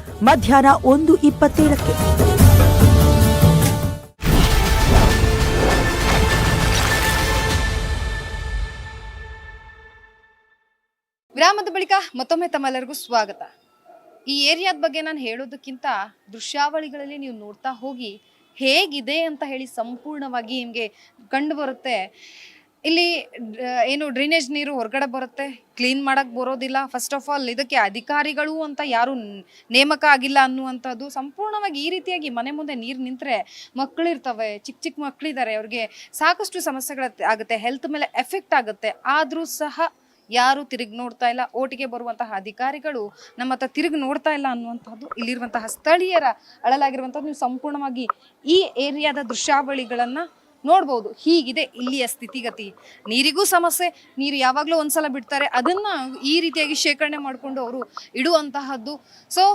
ಮಧ್ಯಾಹ್ನ ಒಂದು ಇಪ್ಪತ್ತೇಳಕ್ಕೆ. ವಿರಾಮದ ಬಳಿಕ ಮತ್ತೊಮ್ಮೆ ತಮ್ಮೆಲ್ಲರಿಗೂ ಸ್ವಾಗತ. ಈ ಏರಿಯಾದ ಬಗ್ಗೆ ನಾನು ಹೇಳೋದಕ್ಕಿಂತ ದೃಶ್ಯಾವಳಿಗಳಲ್ಲಿ ನೀವು ನೋಡ್ತಾ ಹೋಗಿ ಹೇಗಿದೆ ಅಂತ ಹೇಳಿ ಸಂಪೂರ್ಣವಾಗಿ ನಿಮಗೆ ಕಂಡು ಬರುತ್ತೆ. ಇಲ್ಲಿ ಏನು ಡ್ರೈನೇಜ್ ನೀರು ಹೊರಗಡೆ ಬರುತ್ತೆ, ಕ್ಲೀನ್ ಮಾಡಕ್ ಬರೋದಿಲ್ಲ. ಫಸ್ಟ್ ಆಫ್ ಆಲ್ ಇದಕ್ಕೆ ಅಧಿಕಾರಿಗಳು ಅಂತ ಯಾರು ನೇಮಕ ಆಗಿಲ್ಲ ಅನ್ನುವಂಥದ್ದು ಸಂಪೂರ್ಣವಾಗಿ ಈ ರೀತಿಯಾಗಿ ಮನೆ ಮುಂದೆ ನೀರು ನಿಂತರೆ ಮಕ್ಕಳಿರ್ತವೆ ಚಿಕ್ಕ ಚಿಕ್ಕ ಮಕ್ಕಳಿದ್ದಾರೆ ಅವ್ರಿಗೆ ಸಾಕಷ್ಟು ಸಮಸ್ಯೆಗಳ ಆಗುತ್ತೆ ಹೆಲ್ತ್ ಮೇಲೆ ಎಫೆಕ್ಟ್ ಆಗುತ್ತೆ. ಆದರೂ ಸಹ ಯಾರು ತಿರುಗಿ ನೋಡ್ತಾ ಇಲ್ಲ, ಓಟಿಗೆ ಬರುವಂತಹ ಅಧಿಕಾರಿಗಳು ನಮ್ಮ ಹತ್ರ ತಿರುಗಿ ನೋಡ್ತಾ ಇಲ್ಲ ಅನ್ನುವಂಥದ್ದು ಇಲ್ಲಿರುವಂತಹ ಸ್ಥಳೀಯರ ಅಳಲಾಗಿರುವಂಥದ್ದು. ನೀವು ಸಂಪೂರ್ಣವಾಗಿ ಈ ಏರಿಯಾದ ದೃಶ್ಯಾವಳಿಗಳನ್ನ ನೋಡ್ಬೋದು. ಹೀಗಿದೆ ಇಲ್ಲಿಯ ಸ್ಥಿತಿಗತಿ. ನೀರಿಗೂ ಸಮಸ್ಯೆ ನೀರು ಯಾವಾಗಲೂ ಒಂದ್ಸಲ ಬಿಡ್ತಾರೆ. ಅದನ್ನ ಈ ರೀತಿಯಾಗಿ ಶೇಖರಣೆ ಮಾಡಿಕೊಂಡು ಅವರು ಇಡುವಂತಹದ್ದು. ಸೊ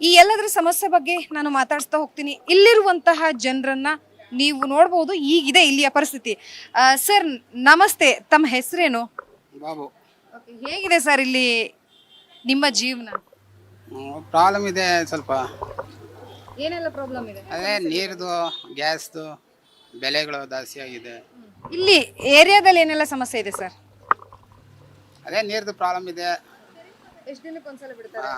ಈ ಎಲ್ಲದರ ಸಮಸ್ಯೆ ಬಗ್ಗೆ ನಾನು ಮಾತಾಡಿಸ್ತಾ ಹೋಗ್ತೀನಿ. ಇಲ್ಲಿರುವಂತಹ ಜನರನ್ನ ನೀವು ನೋಡ್ಬೋದು ಈಗಿದೆ ಇಲ್ಲಿಯ ಪರಿಸ್ಥಿತಿ. ಸರ್ ನಮಸ್ತೆ. ತಮ್ಮ ಹೆಸರೇನು? ಬಾಬು. ಹೇಗಿದೆ ಸರ್ ಇಲ್ಲಿ ನಿಮ್ಮ ಜೀವನ? ಪ್ರಾಬ್ಲಮ್ ಇದೆ ಸ್ವಲ್ಪ. ಏನೆಲ್ಲ ಪ್ರಾಬ್ಲಮ್ ಇದೆ? ಅದೇ ನೀರ್ದು ಗ್ಯಾಸ್ದು. ಬೆಲೆಗಳು ಜಾಸ್ತಿ ಆಗಿದೆ ಇಲ್ಲಿ ಏರಿಯಾದಲ್ಲಿ ಏನೆಲ್ಲ ಸಮಸ್ಯೆ ಇದೆ ಸರ್? ಅದೇ ನೀರ್ದು ಪ್ರಾಬ್ಲಮ್ ಇದೆ. ಎಷ್ಟು ದಿನಕ್ಕೆ ಒಂದ್ಸಲ ಬಿಡ್ತಾರೆ?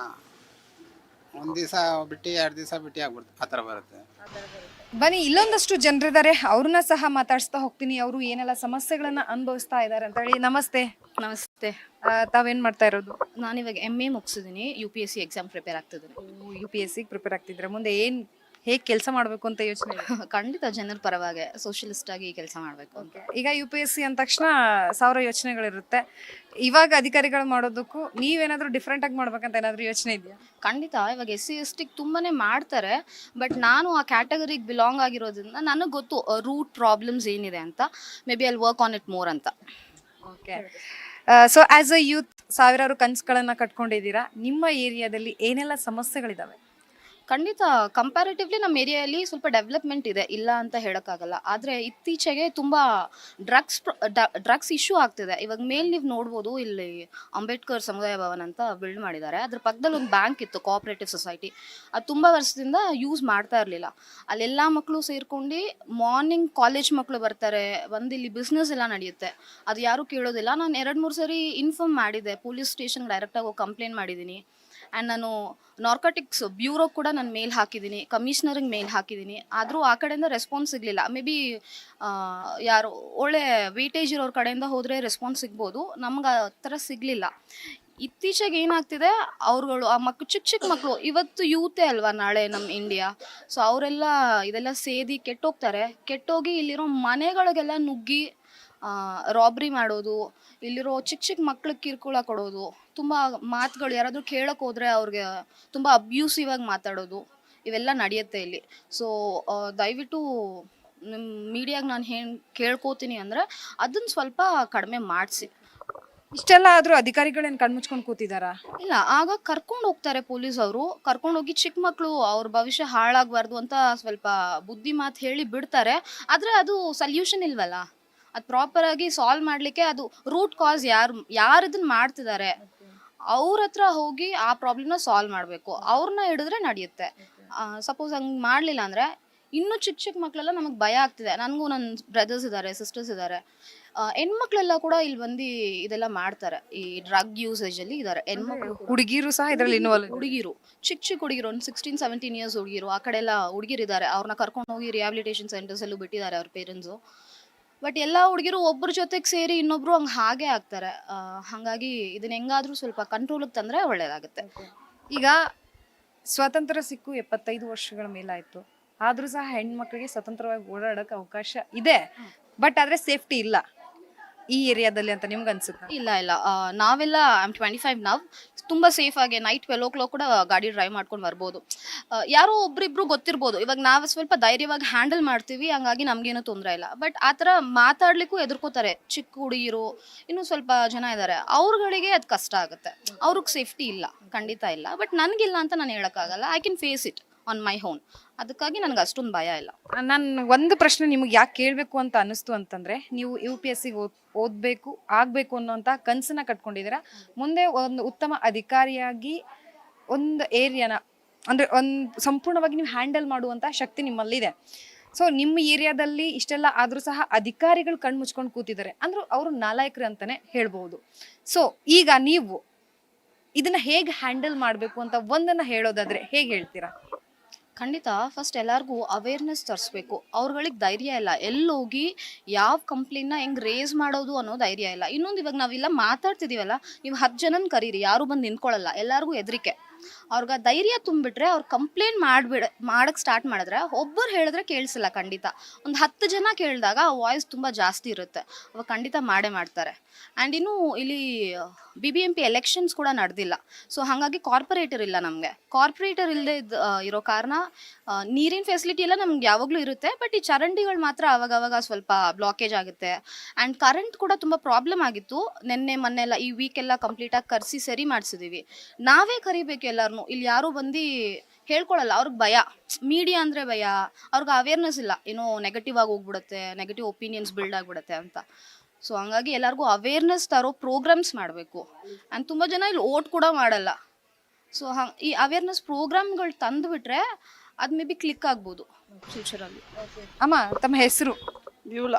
ಒಂದು ದಿವಸ ಬಿಟ್ಟು ಎರಡು ದಿವಸ ಬಿಟ್ಟು ಆಗ್ಬಿಡ್ತು. ಆ ಥರ ಬರುತ್ತೆ. ಬನ್ನಿ ಇಲ್ಲೊಂದಷ್ಟು ಜನರಿದ್ದಾರೆ. ಅವ್ರನ್ನ ಸಹ ಮಾತಾಡಿಸ್ತಾ ಹೋಗ್ತೀನಿ. ಅವರು ಏನೆಲ್ಲ ಸಮಸ್ಯೆಗಳನ್ನ ಅನುಭವಿಸ್ತಾ ಇದ್ದಾರೆ ಅಂತ ಹೇಳಿ. ನಮಸ್ತೆ. ನಮಸ್ತೆ. ಆ, ತಾವೇನ್ ಮಾಡ್ತಾ ಇರೋದು? ನಾನಿವಾಗ ಇವಾಗ M A ಮುಗಿಸಿದೀನಿ U P S C exam prepare ಆಗ್ತಿದ್ದೀನಿ U P S C prepare ಆಗ್ತಿದ್ರೆ ಮುಂದೆ ಏನ್ ಹೇಗ್ ಕೆಲಸ ಮಾಡಬೇಕು ಅಂತ ಯೋಚನೆ ಇದೆ? ಖಂಡಿತ ಜನರ ಪರವಾಗಿ ಸೋಷಿಯಲಿಸ್ಟ್ ಆಗಿ ಕೆಲಸ ಮಾಡಬೇಕು ಅಂತ. ಈಗ ಯು ಪಿ ಎಸ್ ಸಿ ಅಂದ ತಕ್ಷಣ ಸಾವಿರ ಯೋಚನೆಗಳಿರುತ್ತೆ. ಇವಾಗ ಅಧಿಕಾರಿಗಳು ಮಾಡೋದಕ್ಕೂ ನೀವೇನಾದ್ರೂ ಡಿಫ್ರೆಂಟ್ ಆಗಿ ಮಾಡ್ಬೇಕಂತ ಏನಾದರೂ ಯೋಚನೆ ಇದೆಯಾ? ಖಂಡಿತ ಇವಾಗ ಎಸ್ ಸಿ ಎಸ್ ಟಿಗೆ ತುಂಬಾನೇ ಮಾಡ್ತಾರೆ ಬಟ್ ನಾನು ಆ ಕ್ಯಾಟಗರಿಗೆ ಬಿಲಾಂಗ್ ಆಗಿರೋದ್ರಿಂದ ನನಗೆ ಗೊತ್ತು ರೂಟ್ ಪ್ರಾಬ್ಲಮ್ಸ್ ಏನಿದೆ ಅಂತ. ಮೇ ಬಿ ಅಲ್ಲಿ ವರ್ಕ್ ಆನ್ ಇಟ್ ಮೋರ್ ಅಂತ okay so as a youth ಸಾವಿರಾರು ಕನ್ಸುಗಳನ್ನ ಕಟ್ಕೊಂಡಿದ್ದೀರಾ? ನಿಮ್ಮ ಏರಿಯಾದಲ್ಲಿ ಏನೆಲ್ಲ ಸಮಸ್ಯೆಗಳಿದಾವೆ? ಖಂಡಿತ ಕಂಪ್ಯಾರಿಟಿವ್ಲಿ ನಮ್ಮ ಏರಿಯಾಲಿ ಸ್ವಲ್ಪ ಡೆವಲಪ್ಮೆಂಟ್ ಇದೆ, ಇಲ್ಲ ಅಂತ ಹೇಳೋಕ್ಕಾಗಲ್ಲ. ಆದರೆ ಇತ್ತೀಚೆಗೆ ತುಂಬ ಡ್ರಗ್ಸ್ ಡ್ರಗ್ಸ್ ಇಶ್ಯೂ ಆಗ್ತಿದೆ. ಇವಾಗ ಮೇಲ್ ನೀವು ನೋಡ್ಬೋದು, ಇಲ್ಲಿ ಅಂಬೇಡ್ಕರ್ ಸಮುದಾಯ ಭವನ್ ಅಂತ ಬಿಲ್ಡ್ ಮಾಡಿದ್ದಾರೆ. ಅದ್ರ ಪಕ್ಕದಲ್ಲಿ ಒಂದು ಬ್ಯಾಂಕ್ ಇತ್ತು ಕೋಆಪರೇಟಿವ್ ಸೊಸೈಟಿ ಅದು ತುಂಬ ವರ್ಷದಿಂದ ಯೂಸ್ ಮಾಡ್ತಾ ಇರಲಿಲ್ಲ. ಅಲ್ಲೆಲ್ಲ ಮಕ್ಕಳು ಸೇರ್ಕೊಂಡು ಮಾರ್ನಿಂಗ್ ಕಾಲೇಜ್ ಮಕ್ಕಳು ಬರ್ತಾರೆ ಬಂದು ಇಲ್ಲಿ ಬಿಸ್ನೆಸ್ ಎಲ್ಲ ನಡೆಯುತ್ತೆ. ಅದು ಯಾರೂ ಕೇಳೋದಿಲ್ಲ. ನಾನು ಎರಡು ಮೂರು ಸರಿ ಇನ್ಫಾರ್ಮ್ ಮಾಡಿದ್ದೆ. ಪೊಲೀಸ್ ಸ್ಟೇಷನ್ಗೆ ಡೈರೆಕ್ಟಾಗಿ ಹೋಗಿ ಕಂಪ್ಲೇಂಟ್ ಮಾಡಿದ್ದೀನಿ. ಆ್ಯಂಡ್ ನಾನು ನಾರ್ಕೋಟಿಕ್ಸ್ ಬ್ಯೂರೋ ಕೂಡ ನಾನು ಮೇಲ್ ಹಾಕಿದ್ದೀನಿ ಕಮಿಷನರಿಗೆ ಮೇಲ್ ಹಾಕಿದ್ದೀನಿ ಆದರೂ ಆ ಕಡೆಯಿಂದ ರೆಸ್ಪಾನ್ಸ್ ಸಿಗಲಿಲ್ಲ. ಮೇ ಬಿ ಯಾರು ಒಳ್ಳೆ ವೇಟೇಜ್ ಇರೋರ ಕಡೆಯಿಂದ ಹೋದರೆ ರೆಸ್ಪಾನ್ಸ್ ಸಿಗ್ಬೋದು. ನಮ್ಗೆ ಆ ಥರ ಸಿಗಲಿಲ್ಲ. ಇತ್ತೀಚೆಗೆ ಏನಾಗ್ತಿದೆ, ಅವ್ರುಗಳು, ಆ ಮಕ್ಕಳು ಚಿಕ್ಕ ಚಿಕ್ಕ ಮಕ್ಕಳು ಇವತ್ತು ಯೂತೇ ಅಲ್ವಾ ನಾಳೆ ನಮ್ಮ ಇಂಡಿಯಾ ಸೊ ಅವರೆಲ್ಲ ಇದೆಲ್ಲ ಸೇದಿ ಕೆಟ್ಟೋಗ್ತಾರೆ. ಕೆಟ್ಟೋಗಿ ಇಲ್ಲಿರೋ ಮನೆಗಳಿಗೆಲ್ಲ ನುಗ್ಗಿ ರಾಬ್ರಿ ಮಾಡೋದು, ಇಲ್ಲಿರೋ ಚಿಕ್ಕ ಚಿಕ್ಕ ಮಕ್ಳಿಗೆ ಕಿರುಕುಳ ಕೊಡೋದು ತುಂಬ ಮಾತುಗಳು ಯಾರಾದರೂ ಕೇಳೋಕೆ ಹೋದರೆ ಅವ್ರಿಗೆ ತುಂಬ ಅಬ್ಯೂಸಿವ್ ಆಗಿ ಮಾತಾಡೋದು ಇವೆಲ್ಲ ನಡೆಯುತ್ತೆ ಇಲ್ಲಿ. ಸೊ ದಯವಿಟ್ಟು ನಿಮ್ಮ ಮೀಡಿಯಾಗೆ ನಾನು ಏನು ಕೇಳ್ಕೋತೀನಿ ಅಂದರೆ ಅದನ್ನು ಸ್ವಲ್ಪ ಕಡಿಮೆ ಮಾಡಿಸಿ. ಇಷ್ಟೆಲ್ಲ ಆದರೂ ಅಧಿಕಾರಿಗಳೇನು ಕಣ್ಮುಚ್ಕೊಂಡು ಕೂತಿದಾರಾ? ಇಲ್ಲ ಆಗ ಕರ್ಕೊಂಡು ಹೋಗ್ತಾರೆ ಪೊಲೀಸ್ ಅವರು. ಕರ್ಕೊಂಡು ಹೋಗಿ ಚಿಕ್ಕ ಮಕ್ಕಳು ಅವ್ರ ಭವಿಷ್ಯ ಹಾಳಾಗಬಾರ್ದು ಅಂತ ಸ್ವಲ್ಪ ಬುದ್ಧಿ ಮಾತು ಹೇಳಿ ಬಿಡ್ತಾರೆ. ಆದರೆ ಅದು ಸಲ್ಯೂಷನ್ ಇಲ್ವಲ್ಲ? ಅದು ಪ್ರಾಪರಾಗಿ ಸಾಲ್ವ್ ಮಾಡಲಿಕ್ಕೆ ಅದು ರೂಟ್ ಕಾಸ್ ಯಾರು ಯಾರು ಇದನ್ನ ಮಾಡ್ತಿದ್ದಾರೆ ಅವ್ರ ಹತ್ರ ಹೋಗಿ ಆ ಪ್ರಾಬ್ಲಮ್ನ ಸಾಲ್ವ್ ಮಾಡಬೇಕು. ಅವ್ರನ್ನ ಹಿಡಿದ್ರೆ ನಡೆಯುತ್ತೆ. ಸಪೋಸ್ ಹಂಗೆ ಮಾಡಲಿಲ್ಲ ಅಂದರೆ ಇನ್ನೂ ಚಿಕ್ಕ ಚಿಕ್ಕ ಮಕ್ಕಳೆಲ್ಲ ನಮಗೆ ಭಯ ಆಗ್ತಿದೆ. ನನಗೂ ನನ್ನ ಬ್ರದರ್ಸ್ ಇದ್ದಾರೆ ಸಿಸ್ಟರ್ಸ್ ಇದ್ದಾರೆ ಹೆಣ್ಮಕ್ಳೆಲ್ಲ ಕೂಡ ಇಲ್ಲಿ ಬಂದು ಇದೆಲ್ಲ ಮಾಡ್ತಾರೆ. ಈ ಡ್ರಗ್ ಯೂಸೇಜ್ ಅಲ್ಲಿ ಇದ್ದಾರೆ ಹೆಣ್ಮಕ್ಳು ಹುಡುಗಿರು ಸಹ ಇದರಲ್ಲಿ ಇನ್ವಾಲ್ವ್ ಹುಡುಗಿರು. ಚಿಕ್ಕ ಚಿಕ್ಕ ಹುಡುಗಿರು ಒಂದು ಸಿಕ್ಸ್ಟೀನ್ ಸೆವೆಂಟೀನ್ ಇಯರ್ಸ್ ಹುಡುಗಿರು. ಆ ಕಡೆ ಎಲ್ಲ ಹುಡುಗಿರಿದ್ದಾರೆ. ಅವ್ರನ್ನ ಕರ್ಕೊಂಡು ಹೋಗಿ ರಿಹಾಬಿಲಿಟೇಷನ್ ಸೆಂಟರ್ಸ್ ಅಲ್ಲೂ ಬಿಟ್ಟಿದ್ದಾರೆ ಅವ್ರ ಪೇರೆಂಟ್ಸು ಬಟ್ ಎಲ್ಲ ಹುಡುಗಿರು ಒಬ್ಬರ ಜೊತೆಗೆ ಸೇರಿ ಇನ್ನೊಬ್ರು ಹಂಗೆ ಹಾಗೆ ಆಗ್ತಾರೆ. ಆ, ಹಾಗಾಗಿ ಇದನ್ನ ಹೆಂಗಾದ್ರೂ ಸ್ವಲ್ಪ ಕಂಟ್ರೋಲಿಗೆ ತಂದ್ರೆ ಒಳ್ಳೇದಾಗುತ್ತೆ. ಈಗ ಸ್ವಾತಂತ್ರ್ಯ ಸಿಕ್ಕು ಎಪ್ಪತ್ತೈದು ವರ್ಷಗಳ ಮೇಲಾಯ್ತು. ಆದ್ರೂ ಸಹ ಹೆಣ್ಮಕ್ಳಿಗೆ ಸ್ವತಂತ್ರವಾಗಿ ಓಡಾಡಕ್ಕೆ ಅವಕಾಶ ಇದೆ. ಬಟ್ ಆದ್ರೆ ಸೇಫ್ಟಿ ಇಲ್ಲ. ಈ ಏರಿಯಾದಲ್ಲಿ ಅಂತ ನಿಮ್ಗೆ ಅನ್ಸುತ್ತಾ? ಇಲ್ಲ ಇಲ್ಲ. ನಾವೆಲ್ಲ ಐಮ್ ಟ್ವೆಂಟಿ ಫೈವ್ ನಾವ್ ತುಂಬ ಸೇಫ್ ಆಗಿ ನೈಟ್ ಟ್ವೆಲ್ ಓ ಕ್ಲಾಕ್ ಕೂಡ ಗಾಡಿ ಡ್ರೈವ್ ಮಾಡ್ಕೊಂಡು ಬರ್ಬೋದು. ಯಾರೋ ಒಬ್ರಿಬ್ರು ಗೊತ್ತಿರ್ಬೋದು. ಇವಾಗ ನಾವು ಸ್ವಲ್ಪ ಧೈರ್ಯವಾಗಿ ಹ್ಯಾಂಡಲ್ ಮಾಡ್ತೀವಿ, ಹಂಗಾಗಿ ನಮ್ಗೇನು ತೊಂದರೆ ಇಲ್ಲ. ಬಟ್ ಆ ಥರ ಮಾತಾಡ್ಲಿಕ್ಕೂ ಎದುರ್ಕೋತಾರೆ ಚಿಕ್ಕ ಹುಡುಗಿರು, ಇನ್ನೂ ಸ್ವಲ್ಪ ಜನ ಇದ್ದಾರೆ ಅವ್ರುಗಳಿಗೆ ಅದು ಕಷ್ಟ ಆಗುತ್ತೆ. ಅವ್ರಿಗೆ ಸೇಫ್ಟಿ ಇಲ್ಲ. ಖಂಡಿತ ಇಲ್ಲ. ಬಟ್ ನನಗಿಲ್ಲ ಅಂತ ನಾನು ಹೇಳೋಕ್ಕಾಗಲ್ಲ. I can face it on my own ಅದಕ್ಕಾಗಿ ನನಗೆ ಅಷ್ಟೊಂದು ಭಯ ಇಲ್ಲ. ನಾನು ಒಂದು ಪ್ರಶ್ನೆ ನಿಮಗೆ ಯಾಕೆ ಕೇಳಬೇಕು ಅಂತ ಅನಿಸ್ತು ಅಂತಂದ್ರೆ, ನೀವು ಯು ಪಿ ಎಸ್ ಸಿ ಓದಬೇಕು, ಆಗಬೇಕು ಅನ್ನೋಂಥ ಕನಸನ್ನ ಕಟ್ಕೊಂಡಿದ್ದೀರಾ? ಮುಂದೆ ಒಂದು ಉತ್ತಮ ಅಧಿಕಾರಿಯಾಗಿ ಒಂದು ಏರಿಯಾನ, ಅಂದರೆ ಒಂದು ಸಂಪೂರ್ಣವಾಗಿ ನೀವು ಹ್ಯಾಂಡಲ್ ಮಾಡುವಂಥ ಶಕ್ತಿ ನಿಮ್ಮಲ್ಲಿದೆ. ಸೊ, ನಿಮ್ಮ ಏರಿಯಾದಲ್ಲಿ ಇಷ್ಟೆಲ್ಲ ಆದರೂ ಸಹ ಅಧಿಕಾರಿಗಳು ಕಣ್ಣು ಮುಚ್ಕೊಂಡು ಕೂತಿದ್ದಾರೆ. ಅಂದ್ರೆ ಅವರು ನಾಲಾಯಕರು ಅಂತಾನೆ ಹೇಳ್ಬೋದು ಸೊ, ಈಗ ನೀವು ಇದನ್ನ ಹೇಗೆ ಹ್ಯಾಂಡಲ್ ಮಾಡಬೇಕು ಅಂತ ಒಂದನ್ನ ಹೇಳೋದಾದ್ರೆ ಹೇಗೆ ಹೇಳ್ತೀರಾ? ಖಂಡಿತ ಫಸ್ಟ್ ಎಲ್ಲರಿಗೂ ಅವೇರ್ನೆಸ್ ತರಿಸ್ಬೇಕು. ಅವ್ರುಗಳಿಗೆ ಧೈರ್ಯ ಇಲ್ಲ. ಎಲ್ಲೋಗಿ ಯಾವ ಕಂಪ್ಲೇಂಟ್ನ ಹೆಂಗೆ ರೇಸ್ ಮಾಡೋದು ಅನ್ನೋ ಧೈರ್ಯ ಇಲ್ಲ. ಇನ್ನೊಂದು ಇವಾಗ ನಾವೆಲ್ಲ ಮಾತಾಡ್ತಿದ್ದೀವಲ್ಲ ನೀವು ಹತ್ತು ಜನನ ಕರೀರಿ, ಯಾರು ಬಂದು ನಿಂತ್ಕೊಳ್ಳಲ್ಲ ಎಲ್ಲರಿಗೂ ಹೆದರಿಕೆ. ಅವ್ರಿಗೆ ಧೈರ್ಯ ತುಂಬಿಟ್ರೆ ಅವ್ರು ಕಂಪ್ಲೇಂಟ್ ಮಾಡಿಬಿಡ ಮಾಡೋಕ್ಕೆ ಸ್ಟಾರ್ಟ್ ಮಾಡಿದ್ರೆ ಒಬ್ಬರು ಹೇಳಿದ್ರೆ ಕೇಳಿಸಲ್ಲ ಖಂಡಿತ. ಒಂದು ಹತ್ತು ಜನ ಕೇಳಿದಾಗ ಆ ವಾಯ್ಸ್ ತುಂಬ ಜಾಸ್ತಿ ಇರುತ್ತೆ. ಅವಾಗ ಖಂಡಿತ ಮಾಡೇ ಮಾಡ್ತಾರೆ. ಆ್ಯಂಡ್ ಇನ್ನೂ ಇಲ್ಲಿ B B M P elections ಕೂಡ ನಡೆದಿಲ್ಲ. ಸೊ ಹಾಗಾಗಿ ಕಾರ್ಪೊರೇಟರ್ ಇಲ್ಲ ನಮಗೆ. ಕಾರ್ಪೊರೇಟರ್ ಇಲ್ಲದೆ ಇರೋ ಕಾರಣ ನೀರಿನ ಫೆಸಿಲಿಟಿ ಎಲ್ಲ ನಮ್ಗೆ ಯಾವಾಗಲೂ ಇರುತ್ತೆ. ಬಟ್ ಈ ಚರಂಡಿಗಳು ಮಾತ್ರ ಅವಾಗವಾಗ ಅವಾಗ ಸ್ವಲ್ಪ ಬ್ಲಾಕೇಜ್ ಆಗುತ್ತೆ. ಆ್ಯಂಡ್ ಕರೆಂಟ್ ಕೂಡ ತುಂಬ ಪ್ರಾಬ್ಲಮ್ ಆಗಿತ್ತು. ನಿನ್ನೆ ಮೊನ್ನೆಲ್ಲ ಈ ವೀಕೆಲ್ಲ ಕಂಪ್ಲೀಟಾಗಿ ಕರೆಸಿ ಸರಿ ಮಾಡಿಸಿದ್ದೀವಿ ನಾವೇ ಕರಿಬೇಕು ಎಲ್ಲರನ್ನೂ ಇಲ್ಲಿ ಯಾರೂ ಬಂದು ಹೇಳ್ಕೊಳಲ್ಲ. ಅವ್ರಿಗೆ ಭಯ. ಮೀಡಿಯಾ ಅಂದರೆ ಭಯ. ಅವ್ರಿಗೆ ಅವೇರ್ನೆಸ್ ಇಲ್ಲ. ಏನೋ ನೆಗೆಟಿವ್ ಆಗಿ ಹೋಗ್ಬಿಡುತ್ತೆ ನೆಗೆಟಿವ್ ಒಪಿನಿಯನ್ಸ್ ಬಿಲ್ಡ್ ಆಗಿಬಿಡುತ್ತೆ ಅಂತ. ಸೊ ಹಂಗಾಗಿ ಎಲ್ಲರಿಗೂ ಅವೇರ್ನೆಸ್ ತರೋ ಪ್ರೋಗ್ರಾಮ್ಸ್ ಮಾಡಬೇಕು. ಆ್ಯಂಡ್ ತುಂಬ ಜನ ಇಲ್ಲಿ ಓಟ್ ಕೂಡ ಮಾಡಲ್ಲ. ಸೊ ಹಂಗೆ ಈ ಅವೇರ್ನೆಸ್ ಪ್ರೋಗ್ರಾಮ್ಗಳು ತಂದುಬಿಟ್ರೆ ಅದು ಮೇ ಬಿ ಕ್ಲಿಕ್ ಆಗ್ಬೋದು ಫ್ಯೂಚರಲ್ಲಿ ಅಮ್ಮ ತಮ್ಮ ಹೆಸರು? ಬ್ಯೂಲ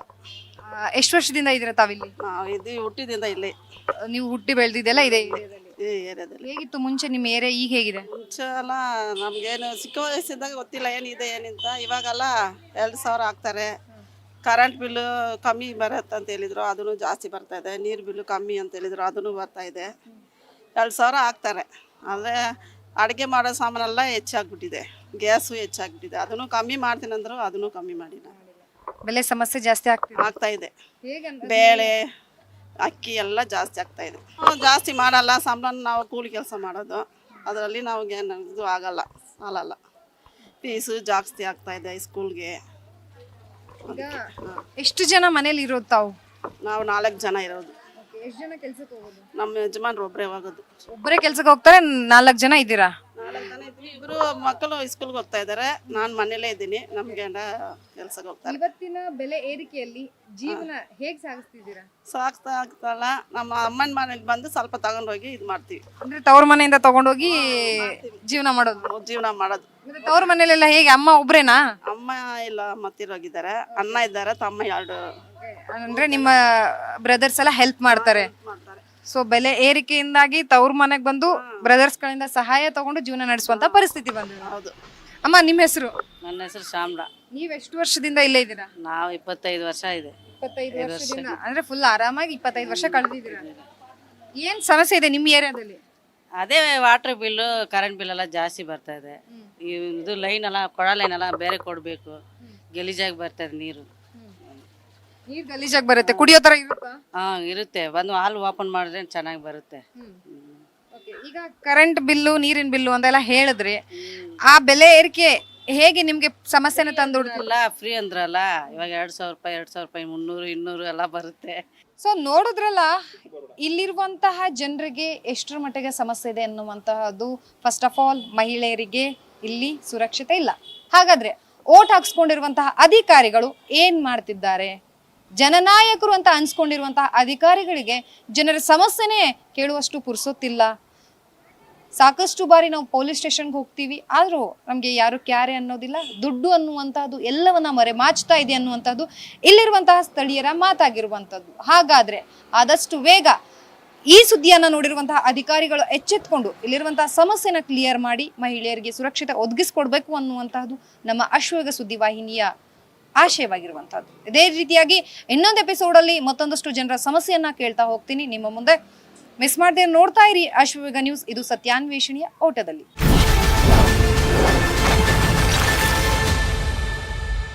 ಎಷ್ಟು ವರ್ಷದಿಂದ ಇದ್ದೀರಾ ತಾವಿಲ್ಲಿ? ನಾವು ಇದು ಹುಟ್ಟಿದಿಂದ ಇಲ್ಲಿ. ನೀವು ಹುಟ್ಟಿ ಬೆಳೆದಿದ್ದೆಲ್ಲ ಇದೆ ಈ ಏರಿಯಾದಲ್ಲಿ. ಹೇಗಿತ್ತು ಮುಂಚೆ ನಿಮ್ಮ ಏರಿಯಾ ಈಗ ಹೇಗಿದೆ? ಮುಂಚೆ ಎಲ್ಲ ನಮಗೇನು ಚಿಕ್ಕ ವಯಸ್ಸಿದ್ದಾಗ ಗೊತ್ತಿಲ್ಲ ಏನಿದೆ ಏನಿಂತ ಇವಾಗೆಲ್ಲ ಎರಡು ಸಾವಿರ ಹಾಕ್ತಾರೆ ಕರೆಂಟ್ ಬಿಲ್ಲು ಕಮ್ಮಿ ಬರುತ್ತೆ ಅಂತ ಹೇಳಿದ್ರು ಅದನ್ನು ಜಾಸ್ತಿ ಬರ್ತಾ ಇದೆ. ನೀರು ಬಿಲ್ಲು ಕಮ್ಮಿ ಅಂತ ಹೇಳಿದ್ರು ಅದನ್ನು ಬರ್ತಾ ಇದೆ. ಎರಡು ಸಾವಿರ ಹಾಕ್ತಾರೆ ಆದರೆ ಅಡುಗೆ ಮಾಡೋ ಸಾಮಾನೆಲ್ಲ ಹೆಚ್ಚಾಗ್ಬಿಟ್ಟಿದೆ. ಗ್ಯಾಸು ಹೆಚ್ಚಾಗ್ಬಿಟ್ಟಿದೆ. ಅದನ್ನು ಕಮ್ಮಿ ಮಾಡ್ತೀನಿ ಅಂದರು ಅದನ್ನು ಕಮ್ಮಿ ಮಾಡಿಲ್ಲ. ಬೆಲೆ ಸಮಸ್ಯೆ ಜಾಸ್ತಿ ಆಗ್ತಿದೆ. ಆಗ್ತಾ ಇದೆ. ಬೇಳೆ ಅಕ್ಕಿ ಎಲ್ಲ ಜಾಸ್ತಿ ಆಗ್ತಾ ಇದೆ. ನಾವು ಜಾಸ್ತಿ ಮಾಡಲ್ಲ ಸಂಬಳ ನಾವು ಕೂಲಿ ಕೆಲಸ ಮಾಡೋದು. ಅದರಲ್ಲಿ ನಮಗೆ ಇದು ಆಗಲ್ಲ ಸಾಲಲ್ಲ. ಫೀಸು ಜಾಸ್ತಿ ಆಗ್ತಾ ಇದೆ ಸ್ಕೂಲ್ಗೆ ಎಷ್ಟು ಜನ ಮನೇಲಿ ಇರೋದು ತಾವು? ನಾವು ನಾಲ್ಕು ಜನ ಇರೋದು. ಎಷ್ಟು ಜನ ಕೆಲಸಕ್ಕೆ ಹೋಗೋದು? ನಮ್ಮ ಯಜಮಾನ್ರು ಒಬ್ಬರೇ ಹೋಗೋದು. ಒಬ್ಬರೇ ಕೆಲ್ಸಕ್ಕೆ ಹೋಗ್ತಾರೆ ನಾಲ್ಕು ಜನ ಇದ್ದೀರಾ? ಇಬ್ಬರು ಮಕ್ಕಳು ಸ್ಕೂಲ್ಗೆ ಹೋಗ್ತಾ ಇದ್ದಾರೆ ನಾನು ಮನೇಲೇ ಇದ್ದೀನಿ. ನಮ್ಮ ಗಂಡ ಕೆಲ್ಸಕ್ಕೆ ಹೋಗ್ತಾರೆ. ಇವತ್ತಿನ ಬೆಲೆ ಏರಿಕೆಯಲ್ಲಿ ಜೀವನ ಹೇಗ್ ಸಾಗಿಸ್ತಿದ್ದೀರಾ? ಸಾಕ್ತಾ ಆಗ್ತಲ್ಲ. ನಮ್ಮ ಅಮ್ಮನ ಮನೇಲಿ ಬಂದು ಸ್ವಲ್ಪ ತಗೊಂಡೋಗಿ ಇದು ಮಾಡ್ತೀವಿ. ಅಂದ್ರೆ ತವ್ರ ಮನೆಯಿಂದ ತಗೊಂಡೋಗಿ ಜೀವನ ಮಾಡೋದು. ಜೀವನ ಮಾಡೋದು. ಮತ್ತೆ ತವ್ರ ಮನೇಲೆಲ್ಲ ಹೇಗೆ? ಅಮ್ಮ ಒಬ್ರೇನಾ? ಅಮ್ಮ ಇಲ್ಲ ಮತ್ತಿರೋಗಿದ್ದಾರೆ. ಅಣ್ಣ ಇದ್ದಾರೆ ತಮ್ಮ ಎರಡು. ಅಂದ್ರೆ ನಿಮ್ಮ ಬ್ರದರ್ಸ್ ಎಲ್ಲ ಹೆಲ್ಪ್ ಮಾಡ್ತಾರೆ. ಸೊ ಬೆಲೆ ಏರಿಕೆಯಿಂದಾಗಿ ತವ್ರ ಮನೆಗೆ ಬಂದು ಬ್ರದರ್ಸ್ ಗಳಿಂದ ಸಹಾಯ ತಗೊಂಡು ಜೀವನ ನಡೆಸುವಂತ ಪರಿಸ್ಥಿತಿ ಬಂದಿದೆ. ಹೌದು. ಅಮ್ಮ ನಿಮ್ಮ ಹೆಸರು? ನನ್ನ ಹೆಸರು ಶಾಮ್ರಾ ನೀವ್ ಎಷ್ಟು ವರ್ಷದಿಂದ ಇಲ್ಲೇ ಇದ್ದೀರಾ? ನಾವು ಇಪ್ಪತ್ತೈದು ವರ್ಷ ಇದೆ. ಇಪ್ಪತ್ತೈದು ವರ್ಷದಿಂದ. ಅಂದ್ರೆ ಫುಲ್ ಆರಾಮಾಗಿ ಇಪ್ಪತ್ತೈದು ವರ್ಷ ಕಳೆದಿದ್ದೀರಾ? ಏನ್ ಸಮಸ್ಯೆ ಇದೆ ನಿಮ್ಮ ಏರಿಯಾದಲ್ಲಿ? ಅದೇ ವಾಟರ್ ಬಿಲ್ಲು ಕರೆಂಟ್ ಬಿಲ್ ಎಲ್ಲ ಜಾಸ್ತಿ ಬರ್ತಾ ಇದೆ. ಈ ಇದು ಲೈನ್ ಎಲ್ಲ ಕೊಳ ಲೈನ್ ಎಲ್ಲ ಬೇರೆ ಕೊಡಬೇಕು. ಗಲೀಜಾಗಿ ಬರ್ತಾ ಇದೆ ನೀರು. ನೀರ್ ಗಲೀಜಾಗಿ ಬರುತ್ತೆ. ಕುಡಿಯೋ ತರ ಇರುತ್ತಾ? ಹಾ ಇರುತ್ತೆ. ಬಂದು ಹಾಲು ಓಪನ್ ಮಾಡಿದ್ರೆ ಚೆನ್ನಾಗಿ ಬರುತ್ತೆ. Okay, ಈಗ ಕರೆಂಟ್ ಬಿಲ್ಲು ನೀರಿನ ಬಿಲ್ಲು ಅಂತೆಲ್ಲ ಹೇಳಿದ್ರಿ. ಆ ಬೆಲೆ ಏರಿಕೆ ಹೇಗೆ ನಿಮ್ಗೆ ಸಮಸ್ಯೆನ ತಂದು ಎಲ್ಲ ಫ್ರೀ ಅಂದ್ರಲ್ಲ. ಇವಾಗ ಎರಡ್ ಸಾವಿರ ರೂಪಾಯಿ ಎರಡ್ ಸಾವಿರ ರೂಪಾಯಿ ಮುನ್ನೂರು ಇನ್ನೂರು ಎಲ್ಲ ಬರುತ್ತೆ. ಸೊ ನೋಡಿದ್ರಲ್ಲ ಇಲ್ಲಿರುವಂತಹ ಜನರಿಗೆ ಎಷ್ಟರ ಮಟ್ಟಿಗೆ ಸಮಸ್ಯೆ ಇದೆ ಅನ್ನುವಂತಹದ್ದು ಫಸ್ಟ್ ಆಫ್ ಆಲ್ ಮಹಿಳೆಯರಿಗೆ ಇಲ್ಲಿ ಸುರಕ್ಷತೆ ಇಲ್ಲ. ಹಾಗಾದ್ರೆ ಓಟ್ ಹಾಕ್ಸ್ಕೊಂಡಿರುವಂತಹ ಅಧಿಕಾರಿಗಳು ಏನ್ ಮಾಡ್ತಿದ್ದಾರೆ? ಜನನಾಯಕರು ಅಂತ ಅನ್ಸ್ಕೊಂಡಿರುವಂತಹ ಅಧಿಕಾರಿಗಳಿಗೆ ಜನರ ಸಮಸ್ಯೆನೇ ಕೇಳುವಷ್ಟು ಪುರ್ಸೊತ್ತಿಲ್ಲ. ಸಾಕಷ್ಟು ಬಾರಿ ನಾವು ಪೊಲೀಸ್ ಸ್ಟೇಷನ್ಗೆ ಹೋಗ್ತೀವಿ, ಆದರೂ ನಮಗೆ ಯಾರು ಕ್ಯಾರೆ ಅನ್ನೋದಿಲ್ಲ. ದುಡ್ಡು ಅನ್ನುವಂಥದ್ದು ಎಲ್ಲವನ್ನ ಮರೆ ಮಾಚ್ತಾ ಇದೆ ಅನ್ನುವಂಥದ್ದು ಇಲ್ಲಿರುವಂತಹ ಸ್ಥಳೀಯರ ಮಾತಾಗಿರುವಂಥದ್ದು ಹಾಗಾದ್ರೆ ಆದಷ್ಟು ಬೇಗ ಈ ಸುದ್ದಿಯನ್ನು ನೋಡಿರುವಂತಹ ಅಧಿಕಾರಿಗಳು ಎಚ್ಚೆತ್ಕೊಂಡು ಇಲ್ಲಿರುವಂತಹ ಸಮಸ್ಯೆನ ಕ್ಲಿಯರ್ ಮಾಡಿ ಮಹಿಳೆಯರಿಗೆ ಸುರಕ್ಷತೆ ಒದಗಿಸ್ಕೊಡ್ಬೇಕು ಅನ್ನುವಂತಹದ್ದು ನಮ್ಮ ಅಶ್ವಗ ಸುದ್ದಿವಾಹಿನಿಯ ಆಶಯವಾಗಿರುವಂತಹದ್ದು. ಇದೇ ರೀತಿಯಾಗಿ ಇನ್ನೊಂದು ಎಪಿಸೋಡ್ ಅಲ್ಲಿ ಮತ್ತೊಂದಷ್ಟು ಜನರ ಸಮಸ್ಯೆಯನ್ನ ಕೇಳ್ತಾ ಹೋಗ್ತೀನಿ. ನಿಮ್ಮ ಮುಂದೆ ಮಿಸ್ ಮಾಡದೆ ನೋಡ್ತಾ ಇರಿ. ಅಶ್ವವೇಗ ನ್ಯೂಸ್. ಇದು ಸತ್ಯಾನ್ವೇಷಣೆಯ ಓಟದಲ್ಲಿ.